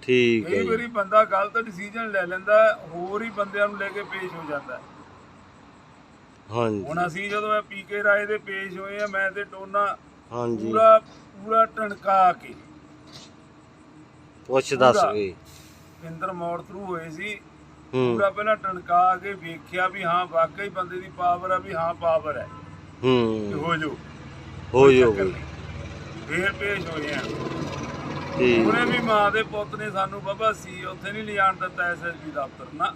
ਠੀਕ ਹੈ ਕਈ ਜੀ। ਵਾਰੀ ਬੰਦਾ ਗਲਤ ਡਿਸੀਜਨ ਲੈ ਲੈਂਦਾ ਹੋਰ ਹੀ ਬੰਦਿਆਂ ਨੂੰ ਲੈ ਕੇ ਪੇਸ਼ ਹੋ ਜਾਂਦਾ। ਹਾਂਜੀ। ਹੁਣ ਅਸੀਂ ਜਦੋਂ ਇਹ ਪੀਕੇ ਰਾਏ ਦੇ ਪੇਸ਼ ਹੋਏ ਆ ਮੈਂ ਤੇ ਟੋਨਾ ਹਾਂਜੀ। ਪੂਰਾ ਪੂਰਾ ਟਣਕਾ ਕੇ ਪੁੱਛ ਦੱਸ ਪੂਰਾ। ਗਏ ਇੰਦਰ ਮੌੜ ਥਰੂ ਹੋਏ ਸੀ। ਪੂਰਾ ਪਹਿਲਾਂ ਟਣਕਾ ਕੇ ਵੇਖਿਆ ਵੀ ਹਾਂ ਵਾਕਈ ਬੰਦੇ ਦੀ ਪਾਵਰ ਆ ਵੀ ਹਾਂ ਪਾਵਰ ਹੈ। ਹੂੰ। ਹੋ ਜੋ ਹੋ ਜਾਓਗੇ ਫੇਰ ਪੇਸ਼ ਹੋਏ ਆ। ਠੀਕ। ਉਹਨੇ ਵੀ ਮਾਂ ਦੇ ਪੁੱਤ ਨੇ ਸਾਨੂੰ ਬਾਬਾ ਸੀ ਉੱਥੇ ਨਹੀਂ ਲਿਜਾਣ ਦਿੱਤਾ ਐਸਐਸਪੀ ਦਫ਼ਤਰ ਨਾ।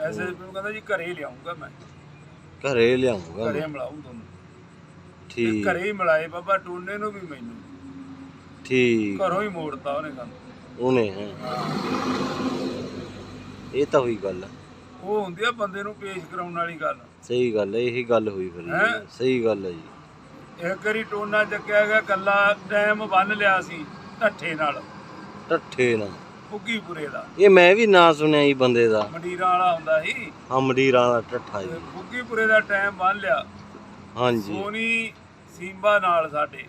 ਐਸਐਸਪੀ ਨੂੰ ਕਹਿੰਦਾ ਜੀ ਘਰੇ ਲਿਆਉਂਗਾ ਮੈਂ। ਘਰੇ ਲਿਆਉਂਗਾ ਘਰੇ। ਮਿਲਾਉਂ ਤੁਹਾਨੂੰ। ਠੀਕ। ਘਰੇ ਹੀ ਮਿਲਾਏ ਬਾਬਾ ਟੋਨੇ ਨੂੰ ਵੀ ਮੈਨੂੰ। ਠੀਕ। ਘਰੋਂ ਹੀ ਮੋੜਤਾ ਉਹਨੇ ਕੰਮ ਉਹਨੇ ਹੈ। ਇਹ ਤਾਂ ਹੋਈ ਗੱਲ। ਉਹ ਹੁੰਦੀ ਆ ਬੰਦੇ ਨੂੰ ਪੇਸ਼ ਕਰਾਉਣ ਵਾਲੀ ਗੱਲ। ਸਹੀ ਗੱਲ ਹੈ ਇਹੀ ਗੱਲ ਹੋਈ ਫਿਰ ਜੀ। ਹੈਂ? ਸਹੀ ਗੱਲ ਹੈ ਜੀ। ਇੱਕ ਵਾਰੀ ਟੋਨਾ ਚੱਕਿਆ ਗਿਆ ਕੱਲਾ ਟਾਈਮ ਬੰਨ ਲਿਆ ਸੀ ਢੱਠੇ ਨਾਲ। ਟੱਠੇ ਨਾ ਫੁੱਗੀਪੁਰੇ ਦਾ। ਇਹ ਮੈਂ ਵੀ ਨਾਂ ਸੁਣਿਆ ਜੀ ਬੰਦੇ ਦਾ। ਮੰਡੀਰਾਂ ਵਾਲਾ ਹੁੰਦਾ ਸੀ। ਹਮਡੀਰਾਂ ਦਾ ਟੱਠਾ ਤੇ ਜੀ ਫੁੱਗੀਪੁਰੇ ਦਾ ਟਾਈਮ ਬੰਨ ਲਿਆ। ਹਾਂਜੀ। ਸੋਨੀ ਸੀਂਬਾ ਨਾਲ ਸਾਡੇ।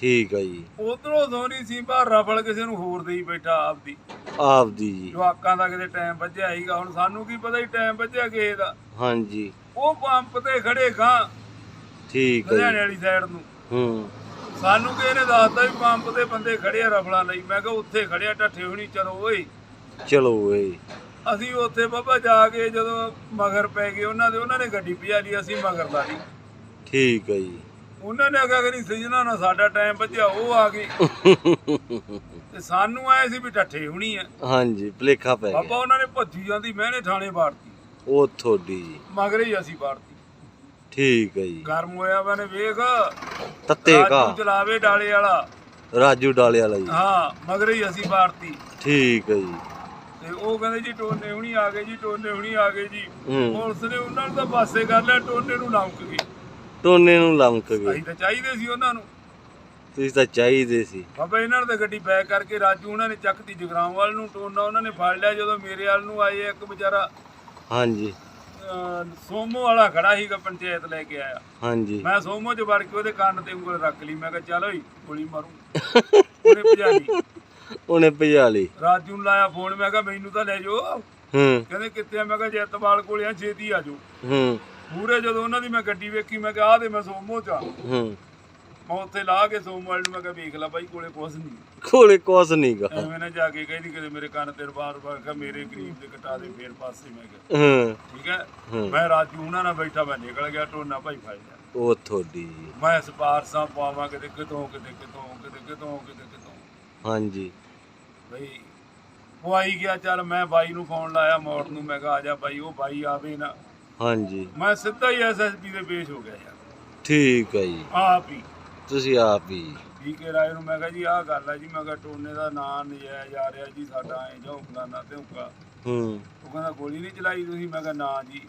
ਠੀਕ ਹੈ ਜੀ। ਉਧਰੋਂ ਸੋਨੀ ਸੀਂਬਾ ਰਫਲ ਕਿਸੇ ਨੂੰ ਹੋਰ ਦੇਈ ਬੈਠਾ ਆਪਦੀ। ਆਪਦੀ ਜੀ। ਜਵਾਕਾਂ ਦਾ ਕਿਤੇ ਟਾਈਮ ਵੱਜਿਆ ਹੀਗਾ ਹੁਣ ਸਾਨੂੰ ਕੀ ਪਤਾ ਹੀ ਟਾਈਮ ਵੱਜਿਆ ਕਿਸੇ ਦਾ। ਹਾਂਜੀ। ਉਹ ਪੰਪ ਤੇ ਖੜੇ ਗਾਂ ਠੀਕ ਹੈ ਜੀ। ਵਾਲੀ ਸਾਈਡ ਨੂੰ। ਹੂੰ। ਸਾਨੂੰ ਕਿਸੇ ਨੇ ਦੱਸਤਾ ਵੀ ਪੰਪ ਤੇ ਬੰਦੇ ਖੜੇ ਆ ਰਫਲਾਂ ਲਈ। ਮੈਂ ਕਿਹਾ ਉੱਥੇ ਖੜਿਆ ਢੱਠੇ ਹੋਣੀ ਚਲੋ ਓਏ। ਚਲੋ ਏ ਅਸੀਂ ਉੱਥੇ ਬਾਬਾ ਜਾ ਕੇ ਜਦੋਂ ਮਗਰ ਪੈ ਗਏ ਉਹਨਾਂ ਦੇ ਉਹਨਾਂ ਨੇ ਗੱਡੀ ਭਜਾ ਲਈ ਅਸੀਂ ਮਗਰ ਲਾ ਲਈ। ਠੀਕ ਹੈ ਜੀ। ਉਹਨਾਂ ਨੇ ਆਖਿਆ ਕਿ ਨਹੀਂ ਸਜਣਾ ਨਾ ਸਾਡਾ ਟਾਈਮ ਵੱਜਿਆ ਉਹ ਆ ਗਏ। ਤੇ ਸਾਨੂੰ ਆਏ ਸੀ ਵੀ ਢੱਠੇ ਹੋਣੀ ਆ। ਹਾਂਜੀ ਭਲੇਖਾ ਪੈ ਬਾਬਾ ਗਿਆ ਉਹਨਾਂ ਨੇ ਭੱਜੀ ਜਾਂਦੀ ਮੈਨੇ ਥਾਣੇ ਬਾੜਤੀ ਉਹ ਥੋੜੀ ਜੀ। ਮਗਰ ਹੀ ਅਸੀਂ ਬਾੜਤੀ ਠੀਕ ਹੈ ਜੀ। ਗਰਮ ਹੋਇਆ ਮੈਨੇ ਵੇਖ। ਤੱਤੇ ਰਾਜੂ ਕਾ ਚਲਾਵੇ ਡਾਲੇ ਵਾਲਾ। ਰਾਜੂ ਡਾਲੇ ਵਾਲਾ ਜੀ। ਹਾਂ ਮਗਰ ਹੀ ਅਸੀਂ ਬਾੜਤੀ ਠੀਕ ਹੈ ਜੀ। ਤੇ ਉਹ ਕਹਿੰਦੇ ਜੀ ਟੋਨੇ ਹੁਣੀ ਆ ਗਏ ਜੀ ਟੋਨੇ ਹੁਣੀ ਆ ਗਏ ਜੀ। ਪੁਲਿਸ ਨੇ ਉਹਨਾਂ ਨੂੰ ਤਾਂ ਪਾਸੇ ਕਰ ਲਿਆ ਟੋਨੇ ਨੂੰ ਲੰਕ ਗਈ। ਟੋਨੇ ਨੂੰ ਲੰਕ ਗਏ। ਅਸੀਂ ਤਾਂ ਚਾਹੀਦੇ ਸੀ ਉਹਨਾਂ ਨੂੰ। ਤੁਸੀਂ ਤਾਂ ਚਾਹੀਦੇ ਸੀ। ਬਾਬਾ ਇਹਨਾਂ ਨੇ ਤਾਂ ਗੱਡੀ ਬੈਕ ਕਰਕੇ ਰਾਜੂ ਉਹਨਾਂ ਨੇ ਚੱਕਤੀ ਜਗਰਾਉਂ ਵੱਲ ਨੂੰ ਟੋਨਾ ਉਹਨਾਂ ਨੇ ਫੜ ਲਿਆ ਜਦੋਂ ਮੇਰੇ ਵੱਲ ਨੂੰ ਆਏ ਇੱਕ ਵਿਚਾਰਾ ਹਾਂਜੀ। ਅਹ, ਸੋਮੋ ਵਾਲਾ ਖੜਾ ਸੀਗਾ ਪੰਚਾਇਤ ਲੈ ਕੇ ਆਇਆ। ਹਾਂਜੀ। ਮੈਂ ਸੋਮੋ ਚ ਵੜ ਕੇ ਉਹਦੇ ਕੰਨ ਤੇ ਉਂਗਲ ਰੱਖ ਲਈ ਮੈਂ ਕਿਹਾ ਚੱਲ ਓਏ ਗੋਲੀ ਮਾਰੂ। ਉਹਨੇ ਭਜਾ ਲਈ। ਉਹਨੇ ਭਜਾ ਲਈ। ਰਾਜੂ ਨੂੰ ਲਾਇਆ ਫੋਨ ਮੈਂ ਕਿਹਾ ਮੈਨੂੰ ਤਾਂ ਲੈ ਜਾਓ। ਹੂੰ। ਕਹਿੰਦੇ ਕਿੱਥੇ ਆ? ਮੈਂ ਕਿਹਾ ਜੈਤਵਾਲ ਕੋਲੇ ਆ ਛੇਤੀ ਆ ਜਾਓ। ਹੂੰ। ਪੂਰੇ ਜਦੋਂ ਉਹਨਾਂ ਦੀ ਮੈਂ ਗੱਡੀ ਵੇਖੀ ਮੈਂ ਕਿਹਾ ਆ ਦੇ ਮੈਂ ਸੋਮੋ ਚ ਆ। ਹੂੰ। ਮੈਂ ਉੱਥੇ ਲਾ ਕੇ ਸੋਮੋ ਵਾਲੇ ਨੂੰ ਮੈਂ ਕਿਹਾ ਵੇਖ ਲੈ ਬਾਈ ਕੋਲੇ ਕੁਛ ਨਹੀਂ ਕੋਲੇ ਕੁਛ ਨਹੀਂਗਾ ਐਵੇਂ ਨਾ ਜਾ ਕੇ ਕਹਿੰਦੀ ਕਿਤੇ ਮੇਰੇ ਕੰਨ ਤੇ ਰਬਾਰ ਰਬਾਰ ਕਾ ਮੇਰੇ ਗਰੀਬ ਦੇ ਕਟਾ ਦੇ ਫੇਰ ਪਾਸੇ ਮੈਂ ਕਿਹਾ ਹੂੰ। ਠੀਕ ਹੈ। ਮੈਂ ਰਾਜੂ ਉਹਨਾਂ ਨਾਲ ਬੈਠਾ ਮੈਂ ਨਿਕਲ ਗਿਆ ਟੋਨਾ ਭਾਈ ਲਿਆ। ਉਹ ਥੋੜੀ ਮੈਂ ਸਪਾਰਸਾਂ ਪਾਵਾਂ ਕਿਤੇ ਕਿਤੋਂ ਕਿਤੇ ਕਿਤੋਂ ਕਿਤੇ ਕਿਤੋਂ ਕਿਤੇ ਕਿਤੋਂ। ਹਾਂਜੀ। ਬਈ ਉਹ ਆਈ ਗਿਆ ਚੱਲ ਮੈਂ ਬਾਈ ਨੂੰ ਫੋਨ ਲਾਇਆ ਮੋੜ ਨੂੰ ਮੈਂ ਕਿਹਾ ਆ ਜਾ ਬਾਈ ਉਹ ਬਾਈ ਆਵੇ ਨਾ। ਹਾਂਜੀ। ਮੈਂ ਸਿੱਧਾ ਹੀ ਐਸਐਸਪੀ ਦੇ ਪੇਸ਼ ਹੋ ਗਿਆ ਯਾਰ। ਠੀਕ ਹੈ ਜੀ। ਆਪ ਹੀ। ਤੁਸੀਂ ਆਪ ਹੀ। ਠੀਕ ਹੈ ਰਾਏ ਨੂੰ ਮੈਂ ਕਿਹਾ ਜੀ ਆਹ ਗੱਲ ਹੈ ਜੀ ਮੈਂ ਕਿਹਾ ਟੋਨੇ ਦਾ ਨਾਂ ਨਜਾਇਜ਼ ਆ ਰਿਹਾ ਜੀ ਸਾਡਾ ਐ ਜਾਉ ਫਲਾਨਾ ਤੇ ਹੁਕਾ ਹੂੰ। ਉਹ ਕਹਿੰਦਾ ਗੋਲੀ ਨਹੀਂ ਚਲਾਈ ਤੁਸੀਂ? ਮੈਂ ਕਿਹਾ ਨਾ ਜੀ।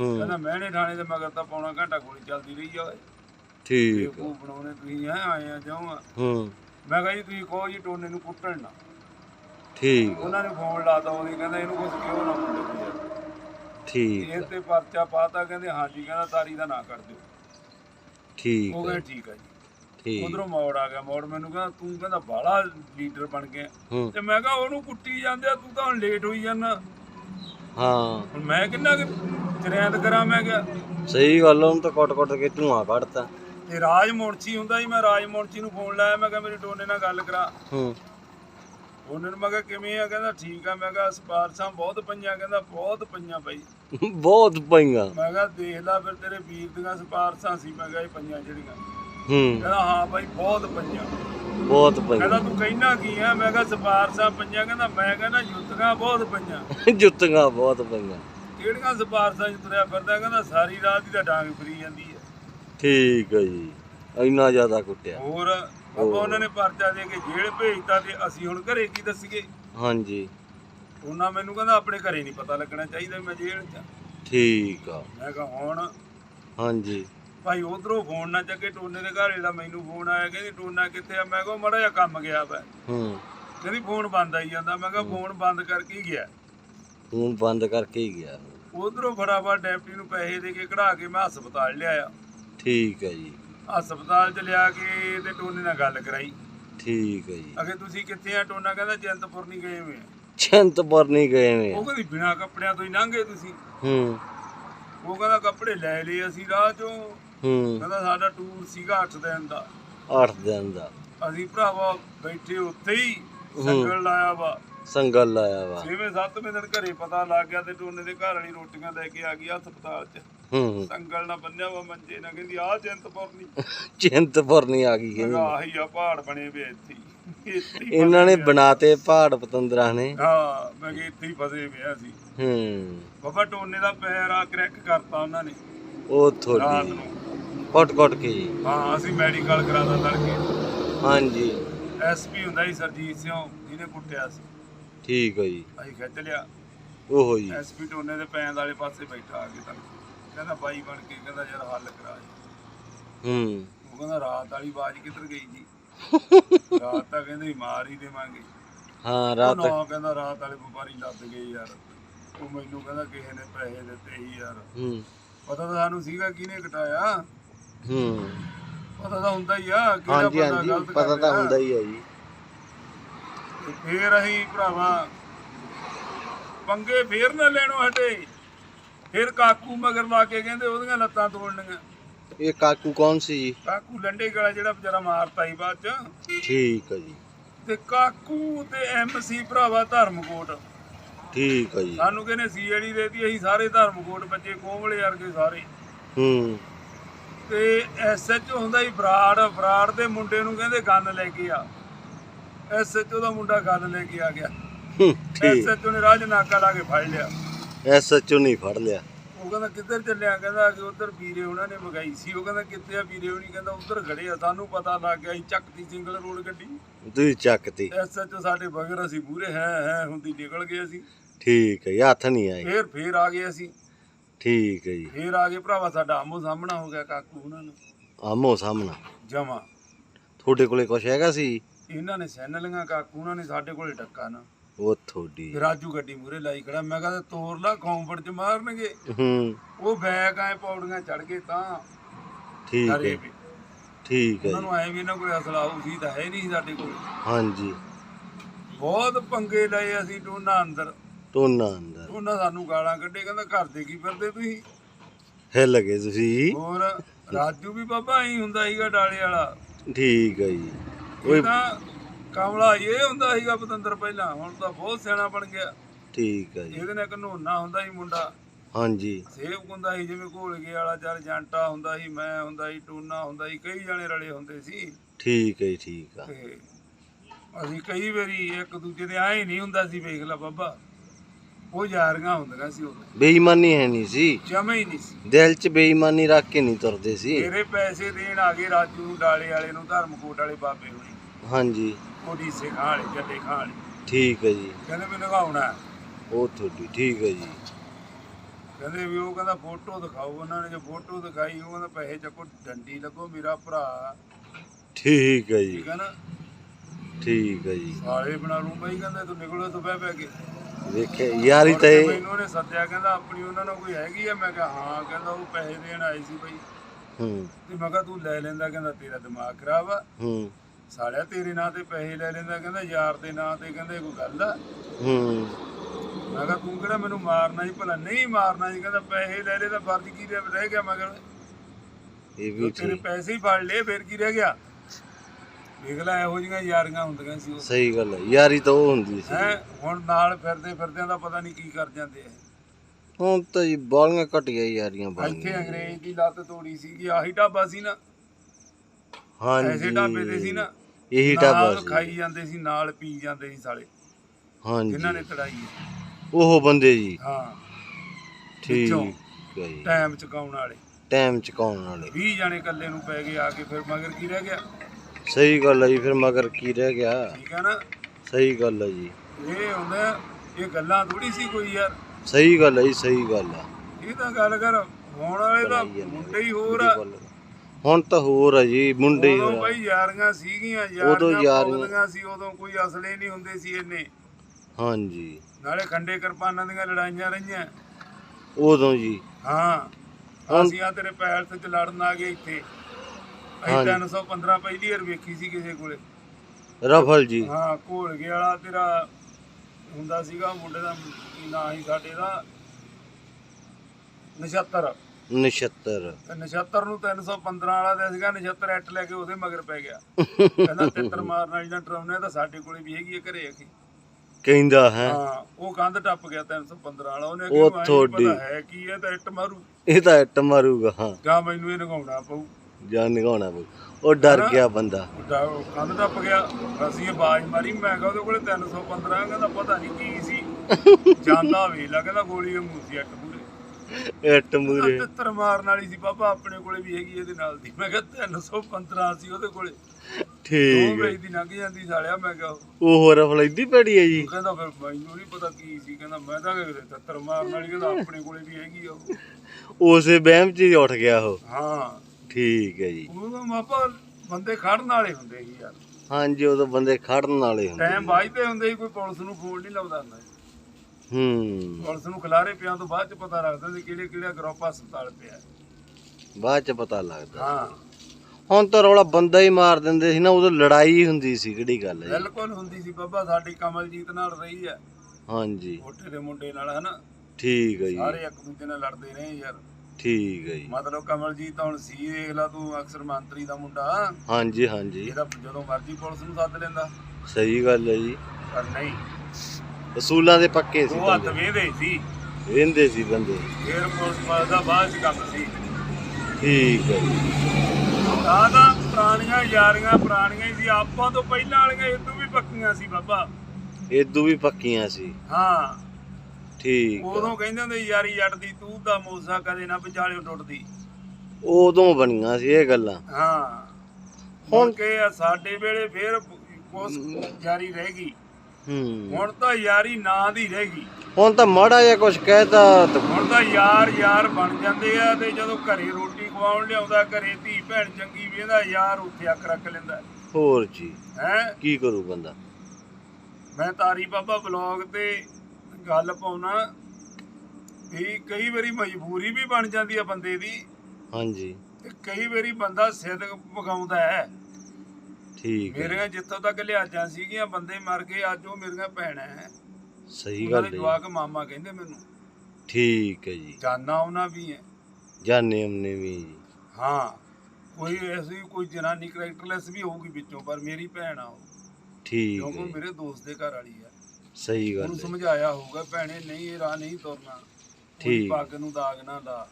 ਹੂੰ। ਕਹਿੰਦਾ ਮਹਿਣੇ ਥਾਣੇ ਤੇ ਮਗਰ ਤਾਂ ਪੌਣਾ ਘੰਟਾ ਗੋਲੀ ਚੱਲਦੀ ਰਹੀ ਆ ਓਏ। ਠੀਕ ਉਹ ਬਣਾਉਣੇ ਤੁਸੀਂ ਆਏ ਆ ਜਾਉਂ ਹੂੰ। ਮੈਂ ਕਿਹਾ ਜੀ ਤੁਸੀਂ ਕਹੋ ਜੀ ਟੋਨੇ ਨੂੰ ਕੁੱਟਣ ਨਾ। ਠੀਕ ਉਹਨਾਂ ਨੇ ਫੋਨ ਲਾਤਾ ਉਹਨੇ ਕਹਿੰਦਾ ਇਹਨੂੰ ਕੁਝ ਕਿਉਂ ਨਾ ਮੁੰਡੇ ਠੀਕ ਇਹ ਤੇ ਪਰਚਾ ਪਾਤਾ ਕਹਿੰਦੇ ਹਾਂਜੀ ਕਹਿੰਦਾ ਤਾਰੀ ਦਾ ਨਾ ਕਰ ਦਿਓ। ਠੀਕ ਉਹ ਹੈ। ਕਹਿੰਦਾ ਠੀਕ ਆ ਜੀ। ਠੀਕ। ਉਧਰੋਂ ਮੋੜ ਆ ਗਿਆ ਮੋੜ ਮੈਨੂੰ ਕਹਿੰਦਾ ਤੂੰ ਕਹਿੰਦਾ ਬਾਹਲਾ ਲੀਡਰ ਬਣ ਗਿਆ। ਤੇ ਮੈਂ ਕਿਹਾ ਉਹਨੂੰ ਕੁੱਟੀ ਜਾਂਦੇ ਆ ਤੂੰ ਤਾਂ ਹੁਣ ਲੇਟ ਹੋਈ ਜਾਂਦਾ ਹਾਂ। ਹੁਣ ਮੈਂ ਕਿੰਨਾ ਕਿ ਚਰਿਆਤ ਕਰਾਂ ਮੈਂ ਕਿਹਾ। ਸਹੀ ਗੱਲ ਉਹਨੂੰ ਤਾਂ ਕੁੱਟ ਕੁੱਟ ਕੇ ਧੂਆਂ ਕੱਢਤਾ। ਤੇ ਰਾਜ ਮੁਨਸ਼ੀ ਹੁੰਦਾ ਸੀ ਮੈਂ ਰਾਜ ਮੁਨਸ਼ੀ ਨੂੰ ਫੋਨ ਲਾਇਆ ਮੈਂ ਕਿਹਾ ਮੇਰੀ ਟੋਨੇ ਨਾਲ ਗੱਲ ਕਰਾ। ਹੂੰ। ਉਹਨਾਂ ਨੂੰ ਮੈਂ ਕਿਹਾ ਕਿਵੇਂ ਆ? ਕਹਿੰਦਾ ਠੀਕ ਆ। ਮੈਂ ਕਿਹਾ ਸਪਾਰਸਾਂ ਬਹੁਤ ਪਈਆਂ ਕਹਿੰਦਾ ਬਹੁਤ ਪਈਆਂ ਬਈ। ਬਹੁਤ ਪਈਆਂ। ਮੈਂ ਕਿਹਾ ਦੇਖ ਲੈ ਫਿਰ ਤੇਰੇ ਵੀਰ ਦੀਆਂ ਸਪਾਰਸਾਂ ਸੀ। ਮੈਂ ਕਿਹਾ ਇਹ ਪਈਆਂ ਜਿਹੜੀਆਂ। ਹੂੰ। ਕਹਿੰਦਾ ਹਾਂ ਬਾਈ ਬਹੁਤ ਪਈਆਂ। ਬਹੁਤ ਪਈਆਂ। ਕਹਿੰਦਾ ਤੂੰ ਕਹਿਣਾ ਕੀ ਆ? ਮੈਂ ਕਿਹਾ ਸਪਾਰਸਾਂ ਪਈਆਂ। ਕਹਿੰਦਾ ਮੈਂ ਕਹਿੰਦਾ ਜੁੱਤੀਆਂ ਬਹੁਤ ਪਈਆਂ। ਜੁੱਤੀਆਂ ਬਹੁਤ ਪਈਆਂ। ਕਿਹੜੀਆਂ ਸਪਾਰਸਾਂ 'ਚ ਤੁਰਿਆ ਫਿਰਦਾ? ਕਹਿੰਦਾ ਸਾਰੀ ਰਾਤ ਹੀ ਤਾਂ ਡਾਂਗ ਫਰੀ ਜਾਂਦੀ ਹੈ ਠੀਕ ਹੈ ਜੀ। ਇੰਨਾ ਜ਼ਿਆਦਾ ਕੁੱਟਿਆ। ਹੋਰ ਬਾਬਾ ਉਹਨਾਂ ਨੇ ਪਰਚਾ ਦੇ ਕੇ ਜੇਲ੍ਹ ਭੇਜਤਾ ਤੇ ਅਸੀਂ ਹੁਣ ਘਰੇ ਕੀ ਦੱਸੀਏ? ਹਾਂਜੀ। ਉਹਨਾਂ ਮੈਨੂੰ ਕਹਿੰਦਾ ਆਪਣੇ ਘਰੇ ਨਹੀਂ ਪਤਾ ਲੱਗਣਾ ਚਾਹੀਦਾ ਮੈਂ ਜੇਲ੍ਹ 'ਚ ਆ। ਠੀਕ ਆ। ਮੈਂ ਕਿਹਾ ਹੁਣ? ਹਾਂਜੀ। ਭਾਈ ਉਧਰੋਂ ਫੋਨ ਨਾ ਚੱਕੇ ਟੋਨੇ ਦੇ ਘਰ ਜਿਹੜਾ ਮੈਨੂੰ ਫੋਨ ਆਇਆ ਕਹਿੰਦੀ ਟੋਨਾ ਕਿੱਥੇ ਆ? ਮੈਂ ਕਿਹਾ ਮੜਾ ਜਿਹਾ ਕੰਮ ਗਿਆ ਵਾ। ਹੂੰ। ਕਹਿੰਦੀ ਫੋਨ ਬੰਦ ਆਈ ਜਾਂਦਾ। ਮੈਂ ਕਿਹਾ ਫੋਨ ਬੰਦ ਕਰਕੇ ਹੀ ਗਿਆ। ਤੂੰ ਬੰਦ ਕਰਕੇ ਹੀ ਗਿਆ। ਉਧਰੋਂ ਫਟਾਫਟ ਡੈਪਟੀ ਨੂੰ ਪੈਸੇ ਦੇ ਕੇ ਕਢਾ ਕੇ ਮੈਂ ਹਸਪਤਾਲ ਲਿਆਇਆ। ਠੀਕ ਹੈ ਜੀ। ਹਸਪਤਾਲ 'ਚ ਲਿਆ ਕੇ ਤੇ ਟੋਨੇ ਨਾਲ ਗੱਲ ਕਰਾਈ। ਠੀਕ ਹੈ ਜੀ। ਅਗੇ ਤੁਸੀਂ ਕਿੱਥੇ ਆ? ਟੋਨਾ ਕਹਿੰਦਾ ਜੰਤਪੁਰ ਨਹੀਂ ਗਏ ਹੋਏ ਆ। ਚੰਤਪੁਰ ਨਹੀਂ ਗਏ ਨੇ ਉਹ ਕਹਿੰਦੀ ਬਿਨਾ ਕੱਪੜਿਆਂ ਤੋਂ ਹੀ ਲੰਘੇ ਤੁਸੀਂ। ਹੂੰ। ਉਹ ਕਹਿੰਦਾ ਕੱਪੜੇ ਲੈ ਲਏ ਅਸੀਂ ਰਾਹ 'ਚੋਂ। ਹੂੰ। ਕਹਿੰਦਾ ਸਾਡਾ ਟੂਰ ਸੀਗਾ 8 ਦਿਨ ਦਾ। 8 ਦਿਨ ਦਾ। ਅਸੀਂ ਭਰਾਵਾ ਬੈਠੇ ਉੱਥੇ ਹੀ ਸੰਗਲ ਲਾਇਆ ਵਾ। ਸੰਗਲ ਲਾਇਆ ਵਾ। ਛੇਵੇਂ ਸੱਤਵੇਂ ਦਿਨ ਘਰੇ ਪਤਾ ਲੱਗ ਗਿਆ ਤੇ ਟੋਨੇ ਦੇ ਘਰ ਵਾਲੀ ਰੋਟੀਆਂ ਲੈ ਕੇ ਆ ਗਈ ਹਸਪਤਾਲ 'ਚ। ਹੂੰ। ਸੰਗਲ ਨਾਲ ਬੰਨਿਆ ਵਾ ਮੰਜੇ ਨਾਲ ਕਹਿੰਦੀ ਆਹ ਜੰਤਪੁਰ ਨਹੀਂ ਚਿੰਤਪੁਰ ਨਹੀਂ ਆ ਗਈ ਕਹਿੰਦੀ ਆਹੀ ਆ ਪਹਾੜ ਬਣੇ ਵੇ ਇੱਥੇ ਇਹਨਾਂ ਨੇ ਬਣਾਤੇ ਪਹਾੜ ਪਤੰਦਰਾਂ ਨੇ। ਆ। ਹਾਂ ਮੈਂ ਕਿ ਇੱਥੇ ਹੀ ਫਸੇ ਪਿਆ ਸੀ ਹੂੰ। ਬਾਬਾ ਟੋਨੇ ਦਾ ਪੈਰ ਆ ਕਰੈਕ ਕਰਤਾ ਉਹਨਾਂ ਨੇ। ਉਹ ਥੋੜੀ ਨੂੰ। ਕੁੱਟ ਕੁੱਟ ਕੇ। ਹਾਂ ਅਸੀਂ ਮੈਡੀਕਲ ਕਰਾਦਾ ਲੜਕੇ ਹਾਂਜੀ। ਐਸਪੀ ਹੁੰਦਾ ਸੀ ਸਰਜੀਤ ਸਿੰਘ ਜਿਹਨੇ ਕੁੱਟਿਆ ਸੀ। ਠੀਕ ਹੈ ਜੀ। ਅਸੀਂ ਖਿੱਚ ਲਿਆ। ਉਹੋ ਜੀ। ਐਸਪੀ ਟੋਨੇ ਦੇ ਪੈਣ ਵਾਲੇ ਪਾਸੇ ਬੈਠਾ ਆ ਕੇ ਤਾਂ ਕਹਿੰਦਾ ਬਾਈ ਬਣ ਕੇ ਕਹਿੰਦਾ ਯਾਰ ਹੱਲ ਕਰਾ ਜੀ ਹੂੰ। ਉਹ ਕਹਿੰਦਾ ਰਾਤ ਵਾਲੀ ਆਵਾਜ਼ ਕਿੱਧਰ ਗਈ ਜੀ? ਰਾਤ ਤਾਂ ਕਹਿੰਦੇ ਮਾਰ ਹੀ ਦੇਵਾਂਗੇ। ਹਾਂ ਰਾਤ ਨਾ ਕਹਿੰਦਾ ਰਾਤ ਵਾਲੇ ਵਪਾਰੀ ਲੱਦ ਗਏ ਯਾਰ। ਉਹ ਮੈਨੂੰ ਕਹਿੰਦਾ ਕਿਸੇ ਨੇ ਪੈਸੇ ਦਿੱਤੇ ਸੀ ਯਾਰ। ਹੂੰ। ਪਤਾ ਤਾਂ ਸਾਨੂੰ ਸੀਗਾ ਕਿਹਨੇ ਕਟਾਇਆ। ਹੂੰ। ਪਤਾ ਤਾਂ ਹੁੰਦਾ ਹੀ ਆ ਕਿਹੜਾ ਹਾਂਜੀ ਬੰਦਾ ਹਾਂਜੀ। ਗਲਤ ਪਤਾ ਕਰ ਤਾਂ ਰਿਹਾ। ਹੁੰਦਾ ਹੀ ਹੈ ਜੀ। ਤੇ ਫੇਰ ਅਸੀਂ ਭਰਾਵਾ ਪੰਗੇ ਫੇਰ ਨਾ ਲੈਣੋਂ ਹਟੇ ਫਿਰ ਕਾਕੂ ਮਗਰ ਲਾ ਕੇ ਕਹਿੰਦੇ ਉਹਦੀਆਂ ਲੱਤਾਂ ਤੋੜਨੀਆਂ। ਇਹ ਕਾਕੂ ਕੌਣ ਸੀ ਜੀ? ਕਾਕੂ ਲੰਡੇ ਗਲਾ ਜਿਹੜਾ ਵਿਚਾਰਾ ਮਾਰਤਾ ਸੀ ਬਾਅਦ ਚ। ਠੀਕ ਹੈ ਜੀ। ਤੇ ਕਾਕੂ ਤੇ ਐਮਸੀ ਭਰਾਵਾ ਧਰਮਕੋਟ। ਠੀਕ ਹੈ ਜੀ। ਸਾਨੂੰ ਕਹਿੰਦੇ ਸੀਆਈਡੀ ਦੇਤੀ ਅਸੀਂ ਸਾਰੇ ਧਰਮਕੋਟ ਬੱਚੇ ਕੋਮਲੇ ਵਰਗੇ ਸਾਰੇ। ਹੂੰ। ਤੇ ਐਸਐਚਓ ਹੁੰਦਾ ਹੀ ਬਰਾੜ ਬਰਾੜ ਦੇ ਮੁੰਡੇ ਨੂੰ ਕਹਿੰਦੇ ਗੰਨ ਲੈ ਕੇ ਆ। ਐਸਐਚਓ ਦਾ ਮੁੰਡਾ ਗੰਨ ਲੈ ਕੇ ਆ ਗਿਆ। ਹੂੰ, ਠੀਕ। ਐਸਐਚਓ ਨੇ ਰਾਜ ਨਾਕਾ ਲਾ ਕੇ ਫੜ ਲਿਆ। ਐਸਐਚਓ ਨਹੀਂ ਫੜ ਲਿਆ। ਉਹ ਕਹਿੰਦਾ ਕਿੱਧਰ ਚੱਲਿਆ? ਕਹਿੰਦਾ ਕਿ ਉਧਰ ਵੀਰੇ ਉਹਨਾਂ ਨੇ ਮਗਾਈ ਸੀ। ਉਹ ਕਹਿੰਦਾ ਕਿੱਥੇ ਆ ਵੀਰੇ ਹੋਣੀ? ਕਹਿੰਦਾ ਉਧਰ ਖੜੇ ਆ ਸਾਨੂੰ ਪਤਾ ਲੱਗ ਗਿਆ ਅਸੀਂ ਚੱਕਤੀ ਸਿੰਗਲ ਰੋਡ ਗੱਡੀ। ਤੁਸੀਂ ਚੱਕਤੀ ਐਸਐਚਓ ਸਾਡੇ ਬਗਰ ਅਸੀਂ ਮੂਰੇ ਹੈ ਹੈ ਹੁੰਦੀ ਨਿਕਲ ਗਏ ਅਸੀਂ। ਠੀਕ ਹੈ ਜੀ, ਹੱਥ ਨਹੀਂ ਆਏ। ਫੇਰ ਫੇਰ ਆ ਗਏ ਅਸੀਂ। ਠੀਕ ਹੈ ਜੀ। ਫੇਰ ਆ ਗਏ ਭਰਾਵਾ ਸਾਡਾ ਆਮੋ ਸਾਹਮਣਾ ਹੋ ਗਿਆ ਕਾਕੂ ਉਹਨਾਂ ਨੂੰ। ਆਮੋ ਸਾਹਮਣਾ। ਜਮਾ। ਤੁਹਾਡੇ ਕੋਲੇ ਕੁਛ ਹੈਗਾ ਸੀ? ਇਹਨਾਂ ਨੇ ਸੈਨ ਲੀਆਂ ਕਾਕੂ ਉਹਨਾਂ ਨੇ ਸਾਡੇ ਕੋਲੇ ਟੱਕਾ ਨਾ। ਉਹ ਥੋੜੀ ਰਾਜੂ ਗੱਡੀ ਮੂਰੇ ਲਾਈ ਖੜਾ। ਮੈਂ ਕਹਿੰਦਾ ਤੋਰ ਲਾ ਕੌਂਫਰਟ ਚ ਮਾਰਨਗੇ। ਹੂੰ। ਉਹ ਬੈਗ ਆਏ ਪੌੜੀਆਂ ਚੜ ਗਏ ਤਾਂ। ਠੀਕ ਹੈ। ਠੀਕ ਹੈ ਉਹਨਾਂ ਨੂੰ ਐ ਵੀ ਇਹਨਾਂ ਕੋਲ ਅਸਲਾ ਉਹ ਸੀ ਤਾਂ ਹੈ ਨਹੀਂ ਸਾਡੇ ਕੋਲ। ਹਾਂਜੀ। ਬਹੁਤ ਪੰਗੇ ਲਏ ਅਸੀਂ ਟੋਨਾ ਅੰਦਰ। ਟੋਨਾ ਅੰਦਰ। ਟੋਨਾ ਸਾਨੂੰ ਗਾਲਾਂ ਕੱਢੇ ਕਹਿੰਦਾ ਘਰ ਦੇ ਕੀ ਫਿਰਦੇ ਤੁਸੀਂ? ਹਿੱਲ ਗਏ ਤੁਸੀਂ। ਹੋਰ ਰਾਜੂ ਵੀ ਬਾਬਾ ਐਂ ਹੁੰਦਾ ਸੀਗਾ ਡਾਲੇ ਵਾਲਾ। ਠੀਕ ਹੈ ਜੀ। ਤਾਂ ਕਮਲਾ ਇਹ ਹੁੰਦਾ ਸੀਗਾ ਪਤੰਦਰ ਪਹਿਲਾਂ ਹੁਣ ਤਾਂ ਬਹੁਤ ਸਿਆਣਾ ਬਣ ਗਿਆ। ਠੀਕ ਹੈ ਜੀ। ਇਹਦੇ ਨਾਲ ਘਨੋਨਾ ਹੁੰਦਾ ਸੀ ਮੁੰਡਾ। ਹਾਂਜੀ। ਸੇਵ ਹੁੰਦਾ ਸੀ ਜਿਵੇਂ ਘੋਲਗੇ ਵਾਲਾ ਚੱਲ ਜਾਂਟਾ ਹੁੰਦਾ ਸੀ ਮੈਂ ਹੁੰਦਾ ਸੀ ਟੂਨਾ ਹੁੰਦਾ ਸੀ ਕਈ ਜਣੇ ਰਲੇ ਹੁੰਦੇ ਸੀ। ਠੀਕ ਹੈ ਜੀ, ਠੀਕ ਆ। ਤੇ ਅਸੀਂ ਕਈ ਵਾਰੀ ਇੱਕ ਦੂਜੇ ਦੇ ਆਏ ਨਹੀਂ ਹੁੰਦਾ ਸੀ ਵੇਖ ਲੈ ਬਾਬਾ। ਉਹ ਯਾਰੀਆਂ ਹੁੰਦੀਆਂ ਸੀ ਉਦੋਂ। ਬੇਈਮਾਨੀ ਹੈ ਨਹੀਂ ਸੀ। ਜਮੇ ਹੀ ਨਹੀਂ ਸੀ। ਦਿਲ 'ਚ ਬੇਈਮਾਨੀ ਰੱਖ ਕੇ ਨਹੀਂ ਤੁਰਦੇ ਸੀ। ਤੇਰੇ ਪੈਸੇ ਦੇਣ ਆ ਗਏ ਰਾਜੂ ਡਾਲੇ ਵਾਲੇ ਨੂੰ ਧਰਮਕੋਟ ਵਾਲੇ ਬਾਬੇ ਹੋਣੀ। ਹਾਂਜੀ। ਕੋਡੀ ਸੇ ਖਾਂ ਵਾਲੇ ਜੱਲੇ ਖਾਂ ਵਾਲੇ ਠੀਕ ਹੈ ਜੀ। ਕਹਿੰਦੇ ਮੈਨੂੰ ਨਗਾਉਣਾ ਉਹ ਤੁਹਾਡੀ ਠੀਕ ਹੈ ਜੀ। ਕਹਿੰਦੇ ਵੀ ਉਹ ਕਹਿੰਦਾ ਫੋਟੋ ਦਿਖਾਓ ਉਹਨਾਂ ਨੇ ਜੋ ਫੋਟੋ ਦਿਖਾਈ ਉਹ ਕਹਿੰਦਾ ਪੈਸੇ ਚੱਕੋ ਡੰਡੀ ਲੱਗੋ ਮੇਰਾ ਭਰਾ। ਠੀਕ ਹੈ ਜੀ। ਠੀਕ ਹੈ ਨਾ? ਠੀਕ ਹੈ ਜੀ। ਸਾਲੇ ਬਣਾ ਲੂੰ ਬਈ ਕਹਿੰਦਾ ਤੂੰ ਨਿਕਲੋ ਤੂੰ ਬਹਿ ਬਹਿ ਕੇ। ਵੇਖਿਆ ਯਾਰੀ ਮੁੜ ਤਾਂ ਕੇ ਇਹ ਮੈਨੂੰ ਉਹਨੇ ਸੱਦਿਆ ਕਹਿੰਦਾ ਆਪਣੀ ਉਹਨਾਂ ਨੂੰ ਕੋਈ ਹੈਗੀ ਆ? ਮੈਂ ਕਿਹਾ ਹਾਂ ਕਹਿੰਦਾ ਉਹ ਪੈਸੇ ਦੇਣ ਆਏ ਸੀ ਬਈ। ਹੂੰ। ਤੇ ਮੈਂ ਕਿਹਾ ਤੂੰ ਲੈ ਲੈਂਦਾ ਕਹਿੰਦਾ ਤੇਰਾ ਦਿਮਾਗ ਖਰਾਬ ਆ। ਹੂੰ। ਸਾਲਿਆ ਤੇਰੇ ਨਾਂ ਤੇ ਪੈਸੇ ਲੈ ਲੈਂਦਾ ਕਹਿੰਦਾ ਯਾਰ ਦੇ ਨਾਂ ਤੇ ਕਹਿੰਦੇ ਕੋਈ ਗੱਲ ਆ। ਹੂੰ। ਮੈਂ ਕਿਹਾ ਤੂੰ ਕਿਹੜਾ ਮੈਨੂੰ ਮਾਰਨਾ ਸੀ ਭਲਾ ਨਹੀਂ ਮਾਰਨਾ ਸੀ ਕਹਿੰਦਾ ਪੈਸੇ ਲੈ ਲੈ ਤਾਂ ਫਰਜ਼ ਕੀ ਰਹਿ ਰਹਿ ਗਿਆ ਮੈਂ ਕਿਹਾ। ਇਹ ਵੀ ਜੋ ਤੇਰੇ ਠੀਕ। ਪੈਸੇ ਹੀ ਫੜ ਲਏ ਫਿਰ ਕੀ ਰਹਿ ਗਿਆ? ਲੈ ਇਹੋ ਜਿਹੀਆਂ ਯਾਰੀਆਂ ਹੁੰਦੀਆਂ ਸੀ ਸਹੀ ਗੱਲ ਹੈ ਯਾਰੀ ਤਾਂ ਉਹ ਹੁੰਦੀ ਸੀ। ਹੈ ਹੁਣ ਨਾਲ ਫਿਰਦੇ ਫਿਰਦਿਆਂ ਦਾ ਪਤਾ ਨਹੀਂ ਕੀ ਕਰ ਜਾਂਦੇ ਆ। ਹੁਣ ਤਾਂ ਜੀ ਬਾਲੀਆਂ ਘਟੀਆਂ ਯਾਰੀਆਂ ਬਣ ਇੱਥੇ ਅੰਗਰੇਜ਼ ਦੀ ਲੱਤ ਤੋੜੀ ਸੀਗੀ ਆਹੀ ਢਾਬਾ ਸੀ ਨਾ। ਹਾਂਜੀ। ਐਸੇ ਢਾਬੇ ਤੇ ਸੀ ਨਾ ਇਹੀ ਢਾਬਾ ਨਾਲ ਸੀ। ਖਾਈ ਜਾਂਦੇ ਸੀ ਨਾਲ ਪੀ ਜਾਂਦੇ ਸੀ ਸਾਲੇ। ਹਾਂਜੀ। ਜਿਨ੍ਹਾਂ ਨੇ ਤੜਾਈ ਹੈ। ਉਹ ਬੰਦੇ ਜੀ। ਹਾਂ। ਠੀਕ ਵਿੱਚੋਂ। ਹੈ ਜੀ। ਟਾਈਮ ਚਕਾਉਣ ਵਾਲੇ। ਟਾਈਮ ਚਕਾਉਣ ਵਾਲੇ। 20 ਜਾਣੇ ਇਕੱਲੇ ਨੂੰ ਪੈ ਗਏ ਆ ਕੇ ਫਿਰ ਮਗਰ ਕੀ ਰਹਿ ਗਿਆ? ਸਹੀ ਗੱਲ ਹੈ ਜੀ ਫਿਰ ਮਗਰ ਕੀ ਰਹਿ ਗਿਆ? ਠੀਕ ਹੈ ਨਾ? ਸਹੀ ਗੱਲ ਹੈ ਜੀ। ਇਹ ਹੁੰਦਾ ਇਹ ਗੱਲਾਂ ਥੋੜੀ ਸੀ ਕੋਈ ਯਾਰ। ਸਹੀ ਗੱਲ ਹੈ ਜੀ ਸਹੀ ਗੱਲ ਆ ਇਹ ਤਾਂ ਗੱਲ ਕਰ ਹੋਣ ਵਾਲੇ ਤਾਂ ਮੁੰਡੇ ਹੀ ਹੋਰ ਆ। ਹੁਣ ਤਾਂ ਹੋਰ ਆ ਜੀ ਮੁੰਡੇ ਉਦੋਂ। ਬਈ ਯਾਰੀਆਂ ਸੀਗੀਆਂ ਉਦੋਂ ਯਾਰੀਆਂ ਸੀ ਉਦੋਂ ਕੋਈ ਅਸਲੇ ਨਹੀਂ ਹੁੰਦੇ ਸੀ ਇੰਨੇ। ਹਾਂਜੀ। ਨਾਲੇ ਖੰਡੇ ਕਿਰਪਾਨਾਂ ਦੀਆਂ ਲੜਾਈਆਂ ਰਹੀਆਂ। ਉਦੋਂ ਜੀ। ਹਾਂ ਹੁਣ- ਅਸੀਂ ਆ ਤੇਰੇ ਪੈਲਸ ਚ ਲੜਨ ਆ ਗਏ ਇੱਥੇ। ਅਸੀਂ ਹਾਂਜੀ। 315 ਪਹਿਲੀ ਵਾਰ ਵੇਖੀ ਸੀ ਕਿਸੇ ਕੋਲੇ। ਰਫਲ ਜੀ। ਹਾਂ ਘੋਲਗੇ ਵਾਲਾ ਤੇਰਾ ਹੁੰਦਾ ਸੀਗਾ ਮੁੰਡੇ ਦਾ ਕੀ ਨਾਂ ਸੀ ਸਾਡੇ ਦਾ। ਨਛੱਤਰ। ਨਛੱਤਰ। ਨਛੱਤਰ ਨੂੰ 315 ਵਾਲਾ ਦੇ ਸੀਗਾ ਨਛੱਤਰ ਐਟ ਲੈ ਕੇ ਉਹਦੇ ਮਗਰ ਪੈ ਗਿਆ। ਕਹਿੰਦਾ ਤਿੱਤਰ ਮਾਰਨ ਵਾਲੀ ਨਾ ਡਰਾਉਣੇ ਤਾਂ ਸਾਡੇ ਕੋਲੇ ਵੀ ਹੈਗੀ ਹੈ ਘਰੇ ਅਖੀ ਕਹਿੰਦਾ ਹੈ। ਹਾਂ ਉਹ ਕੰਧ ਟੱਪ ਗਿਆ 315 ਵਾਲਾ ਉਹਨੇ ਉਹ ਕਿਹਾ ਤੁਹਾਡੀ- ਪਤਾ ਹੈ ਕੀ ਹੈ ਤਾਂ ਇੱਟ ਮਾਰੂ। ਇਹ ਤਾਂ ਇੱਟ ਮਾਰੂਗਾ ਹਾਂ। ਜਾਂ ਮੈਨੂੰ ਇਹ ਨਗਾਉਣਾ ਪਊ। ਜਾਨ ਨਿਗਾਉਣਾ ਬਈ ਉਹ ਡਰ ਗਿਆ ਬੰਦਾ। ਉਹ ਉਹ ਕੰਧ ਟੱਪ ਗਿਆ। ਅਸੀਂ ਆਵਾਜ਼ ਮਾਰੀ ਮੈਂ ਕਿਹਾ ਉਹਦੇ ਕੋਲੇ 315 ਕਹਿੰਦਾ ਪਤਾ ਨਹੀਂ ਕੀ ਸੀ। ਜਾਂਦਾ ਵੇਖ ਲਾ ਕਹਿੰਦਾ ਗੋਲੀ ਵਾਂਗੂ ਸੀ ਅੱਟ ਇੱਟ ਮੂਰੇ। ਤਿੱਤਰ ਮਾਰਨ ਵਾਲੀ ਸੀ ਬਾਬਾ ਆਪਣੇ ਕੋਲੇ ਵੀ ਹੈਗੀ ਇਹਦੇ ਨਾਲ ਦੀ। ਮੈਂ ਕਿਹਾ 315 ਸੀ ਉਹਦੇ ਕੋਲੇ। ਠੀਕ ਹੈ। ਦੀ ਲੰਘ ਜਾਂਦੀ ਸਾਲਿਆ ਮੈਂ ਕਿਹਾ ਉਹ। ਰਫਲ ਇੱਦੀ ਪੜੀ ਹੈ ਜੀ। ਕਹਿੰਦਾ ਫਿਰ ਮੈਨੂੰ ਨਹੀਂ ਪਤਾ ਕੀ ਸੀ ਕਹਿੰਦਾ ਮੈਂ ਤਾਂ ਕਿਤੇ ਤਿੱਤਰ ਮਾਰਨ ਵਾਲੀ ਕਹਿੰਦਾ ਆਪਣੇ ਕੋਲੇ ਵੀ ਹੈਗੀ ਆ ਉਹ। ਉਸੇ ਬਹਿਮ ਚ ਉੱਠ ਗਿਆ ਉਹ। ਹਾਂ। ਠੀਕ ਹੈ ਜੀ। ਉਹ ਮਾਪਾ ਬੰਦੇ ਖੜਨ ਵਾਲੇ ਹੁੰਦੇ ਸੀ ਯਾਰ। ਹਾਂਜੀ ਉਦੋਂ ਬੰਦੇ ਖੜਨ ਵਾਲੇ ਹੁੰਦੇ ਟਾਈਮ ਵਾਜਦੇ ਹੁੰਦੇ ਸੀ ਕੋਈ ਪੁਲਿਸ ਨੂੰ ਫੋਨ ਨਹੀਂ ਲਾਉਂਦਾ ਹੁੰਦਾ। ਹੂੰ। ਪੁਲਿਸ ਨੂੰ ਖਿਲਾਰੇ ਪਿਆਂ ਤੋਂ ਬਾਅਦ ਚ ਪਤਾ ਲੱਗਦਾ ਸੀ ਕਿਹੜੇ ਕਿਹੜਾ ਗਰੁੱਪ ਹਸਪਤਾਲ ਪਿਆ ਬਾਅਦ ਚ ਪਤਾ ਲੱਗਦਾ। ਹਾਂ। ਹੁਣ ਤਾਂ ਰੌਲਾ ਬੰਦਾ ਹੀ ਮਾਰ ਦਿੰਦੇ ਸੀ ਨਾ ਉਦੋਂ ਲੜਾਈ ਹੁੰਦੀ ਸੀ ਕਿਹੜੀ ਗੱਲ ਹੈ। ਬਿਲਕੁਲ ਹੁੰਦੀ ਸੀ ਬਾਬਾ ਸਾਡੀ ਕਮਲਜੀਤ ਨਾਲ ਰਹੀ ਆ। ਹਾਂਜੀ। ਮੋਟੇ ਦੇ ਮੁੰਡੇ ਨਾਲ ਹਨਾ? ਠੀਕ ਹੈ ਜੀ। ਸਾਰੇ ਇੱਕ ਦੂਜੇ ਨਾਲ ਲੜਦੇ ਰਹੇ ਯਾਰ। ਠੀਕ ਹੈ ਜੀ। ਮਤਲਬ ਕਮਲਜੀਤ ਹੁਣ ਸੀ ਦੇਖ ਲਾ ਤੂੰ ਅਕਸਰ ਮੰਤਰੀ ਦਾ ਮੁੰਡਾ। ਹਾਂਜੀ ਹਾਂਜੀ। ਇਹਦਾ ਜਦੋਂ ਮਰਜ਼ੀ ਪੁਲਿਸ ਨੂੰ ਸੱਦ ਲੈਂਦਾ। ਸਹੀ ਗੱਲ ਹੈ ਜੀ। ਪਰ ਨਹੀਂ। ਅਸੂਲਾਂ ਦੇ ਪੱਕੇ ਸੀ ਉਹ ਹੱਥ ਬੰਦੇ ਸੀ। ਰਹਿੰਦੇ ਸੀ ਬੰਦੇ। ਫੇਰ ਪੁਲਿਸ ਦਾ ਬਾਅਦ ਚ ਕੰਮ ਸੀ। ਠੀਕ ਹੈ ਜੀ। ਤਾਂ ਤਾਂ ਪੁਰਾਣੀਆਂ ਯਾਰੀਆਂ ਪੁਰਾਣੀਆਂ ਹੀ ਸੀ। ਆਪਾਂ ਤੋਂ ਪਹਿਲਾਂ ਵਾਲੀਆਂ ਇਦੋਂ ਵੀ ਪੱਕੀਆਂ ਸੀ ਬਾਬਾ। ਇਦੋਂ ਵੀ ਪੱਕੀਆਂ ਸੀ। ਹਾਂ। ਠੀਕ। ਉਦੋਂ ਕਹਿੰਦੇ ਹੁੰਦੇ ਯਾਰੀ ਜੱਟ ਦੀ ਤੂੰ ਦਾ ਮੂਸਾ ਕਦੇ ਨਾ ਵਿਚਾਲਿਓ ਟੁੱਟਦੀ। ਉਦੋਂ ਬਣੀਆਂ ਸੀ ਇਹ ਗੱਲਾਂ। ਹਾਂ। ਹੁਣ ਕੇ ਸਾਡੇ ਵੇਲੇ ਫੇਰ ਕੁਛ ਯਾਰੀ ਰਹਿ ਗਈ। ਹੂੰ। ਹੁਣ ਤਾਂ ਯਾਰੀ ਨਾਂ ਦੀ ਰਹਿ ਗਈ। ਹੁਣ ਤਾਂ ਮਾੜਾ ਜਿਹਾ ਕੁਝ ਕਹਿਤਾ ਹੁਣ ਤਾਂ ਯਾਰ ਯਾਰ ਬਣ ਜਾਂਦੇ ਆ ਤੇ ਜਦੋਂ ਘਰੇ ਰੋਟੀ ਖਵਾਉਣ ਲਿਆਉਂਦਾ ਘਰੇ ਧੀ ਭੈਣ ਚੰਗੀ ਵੇਂਦਾ ਯਾਰ ਉੱਥੇ ਅੱਖ ਰੱਖ ਲੈਂਦਾ। ਹੋਰ ਜੀ ਹੈ? ਕੀ ਕਰੂ ਬੰਦਾ? ਮੈਂ ਤਾਰੀ ਬਾਬਾ ਬਲੌਗ ਤੇ ਗੱਲ ਪਾਉਣਾ। ਵੀ ਕਈ ਵਾਰੀ ਮਜਬੂਰੀ ਵੀ ਬਣ ਜਾਂਦੀ ਆ ਬੰਦੇ ਦੀ। ਹਾਂਜੀ। ਤੇ ਕਈ ਵਾਰੀ ਬੰਦਾ ਸਿਦਕ ਪਗਾਉਂਦਾ ਹੈ। ਠੀਕ ਹੈ ਮੇਰੀਆਂ ਜਿੱਥੋਂ ਤੱਕ ਲਿਆਜਾਂ ਸੀਗੀਆਂ ਬੰਦੇ ਮਰ ਗਏ ਅੱਜ ਉਹ ਮੇਰੀਆਂ ਭੈਣਾਂ ਹੈ ਸਹੀ ਗੱਲ ਹੈ ਜਵਾਕ ਮਾਮਾ ਕਹਿੰਦੇ ਮੈਨੂੰ। ਜੀ। ਠੀਕ ਹੈ ਜੀ। ਜਾਨਾ ਉਹਨਾਂ ਵੀ ਹੈ ਜਾਣੇ ਹਮਨੇ ਵੀ ਜੀ। ਹਾਂ ਕੋਈ ਐਸੀ ਕੋਈ ਜਨਾਨੀ ਕਰੈਕਟਰਲੈਸ ਵੀ ਹੋਊਗੀ ਵਿੱਚੋਂ ਪਰ ਮੇਰੀ ਭੈਣ ਆ ਉਹ। ਠੀਕ ਕਿਉਂਕਿ ਹੈ ਉਹ ਜੀ। ਮੇਰੇ ਦੋਸਤ ਦੇ ਘਰ ਵਾਲੀ ਆ ਸਹੀ ਗੱਲ ਉਹਨੂੰ ਹੈ ਸਮਝਾਇਆ ਹੋਊਗਾ ਭੈਣੇ ਨਹੀਂ ਇਹ ਰਾਹ ਨਹੀਂ ਤੁਰਨਾ। ਠੀਕ। ਠੀਕ। ਪੱਗ ਨੂੰ ਦਾਗ ਨਾ ਲਾ।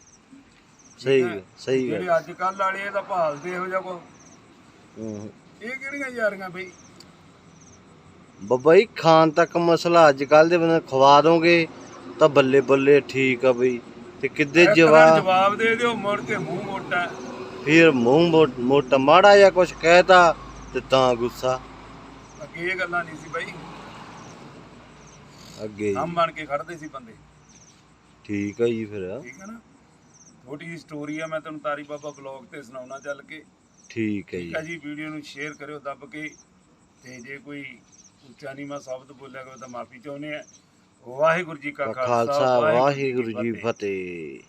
ਸਹੀ ਠੀਕ ਹੈ? ਗੱਲ ਸਹੀ ਗੱਲ। ਜਿਹੜੇ ਅੱਜ ਕੱਲ ਵਾਲੇ ਇਹਦਾ ਭਾਲਦੇ ਇਹੋ ਜਿਹਾ ਕੋ ਹੂੰ। ਇਹ ਕਿਹੜੀਆਂ ਯਾਰੀਆਂ ਬਈ? ਬੱਬਾ ਜੀ ਖਾਣ ਤੱਕ ਮਸਲਾ ਅੱਜ ਕੱਲ ਦੇ ਬੰਦੇ ਖਵਾ ਦੋਗੇ ਤਾਂ ਬੱਲੇ ਬੱਲੇ ਠੀਕ ਆ ਬਈ। ਤੇ ਕਿੱਦੇ ਇੱਕ ਜਵਾਬ? ਜਵਾਬ ਦੇ ਦਿਓ ਮੁੜ ਕੇ ਮੂੰਹ ਮੋਟਾ। ਹੈ। ਫਿਰ ਮੂੰਹ ਮੋ- ਮੋਟਾ ਮਾੜਾ ਜਾਂ ਕੁਝ ਕਹਿਤਾ ਤੇ ਤਾਂ ਗੁੱਸਾ। ਅੱਗੇ ਇਹ ਗੱਲਾਂ ਨਹੀਂ ਸੀ ਬਈ। ਅੱਗੇ। ਹਮ ਜੀ ਬਣ ਕੇ ਖੜਦੇ ਸੀ ਬੰਦੇ। ਠੀਕ ਆ ਜੀ ਫਿਰ। ਠੀਕ ਹੈ ਨਾ? ਛੋਟੀ ਜਿਹੀ ਸਟੋਰੀ ਆ ਮੈਂ ਤੁਹਾਨੂੰ ਤਾਰੀ ਬਾਬਾ ਬਲੌਗ ਤੇ ਸੁਣਾਉਣਾ ਚੱਲ ਕੇ। ਠੀਕ ਹੈ ਠੀਕ ਜੀ। ਹੈ ਜੀ ਵੀਡੀਓ ਨੂੰ ਸ਼ੇਅਰ ਕਰਿਓ ਦੱਬ ਕੇ। ਤੇ ਜੇ ਕੋਈ ਉੱਚਾ ਨੀਵਾਂ ਸ਼ਬਦ ਬੋਲਿਆ ਗਿਆ ਤਾਂ ਮਾਫੀ ਚਾਹੁੰਦੇ ਆ। ਵਾਹਿਗੁਰੂ ਜੀ ਕਾ ਖਾਲਸਾ ਵਾਹਿਗੁਰੂ ਜੀ ਫਤਿਹ।